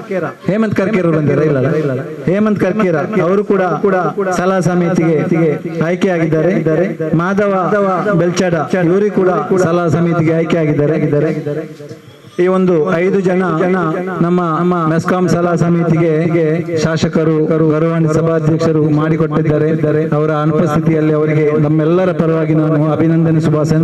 ಹೇಮಂತ್ ಕರ್ಕೇರ ಬಂದಿರ ಇಲ್ಲ ಹೇಮಂತ್ ಕರ್ಕೇರ ಅವರು ಕೂಡ ಕೂಡ ಸಲಹಾ ಸಮಿತಿಗೆ ಆಯ್ಕೆಯಾಗಿದ್ದಾರೆ. ಮಾಧವ ಬೆಲ್ಚಡ ಇವರು ಕೂಡ ಸಲಹಾ ಸಮಿತಿಗೆ ಆಯ್ಕೆಯಾಗಿದ್ದಾರೆ. ಈ ಒಂದು ಐದು ಜನ ನಮ್ಮ ನಮ್ಮ ಮೆಸ್ಕಾಂ ಸಲಹಾ ಸಮಿತಿಗೆ ಶಾಸಕರು ಗೌರವಾಣಿ ಸಭಾಧ್ಯಕ್ಷರು ಮಾಡಿಕೊಟ್ಟಿದ್ದಾರೆ. ಅವರ ಅನುಪಸ್ಥಿತಿಯಲ್ಲಿ ಅವರಿಗೆ ನಮ್ಮೆಲ್ಲರ ಪರವಾಗಿ ನಾನು ಅಭಿನಂದನೆ, ಶುಭಾಶಯ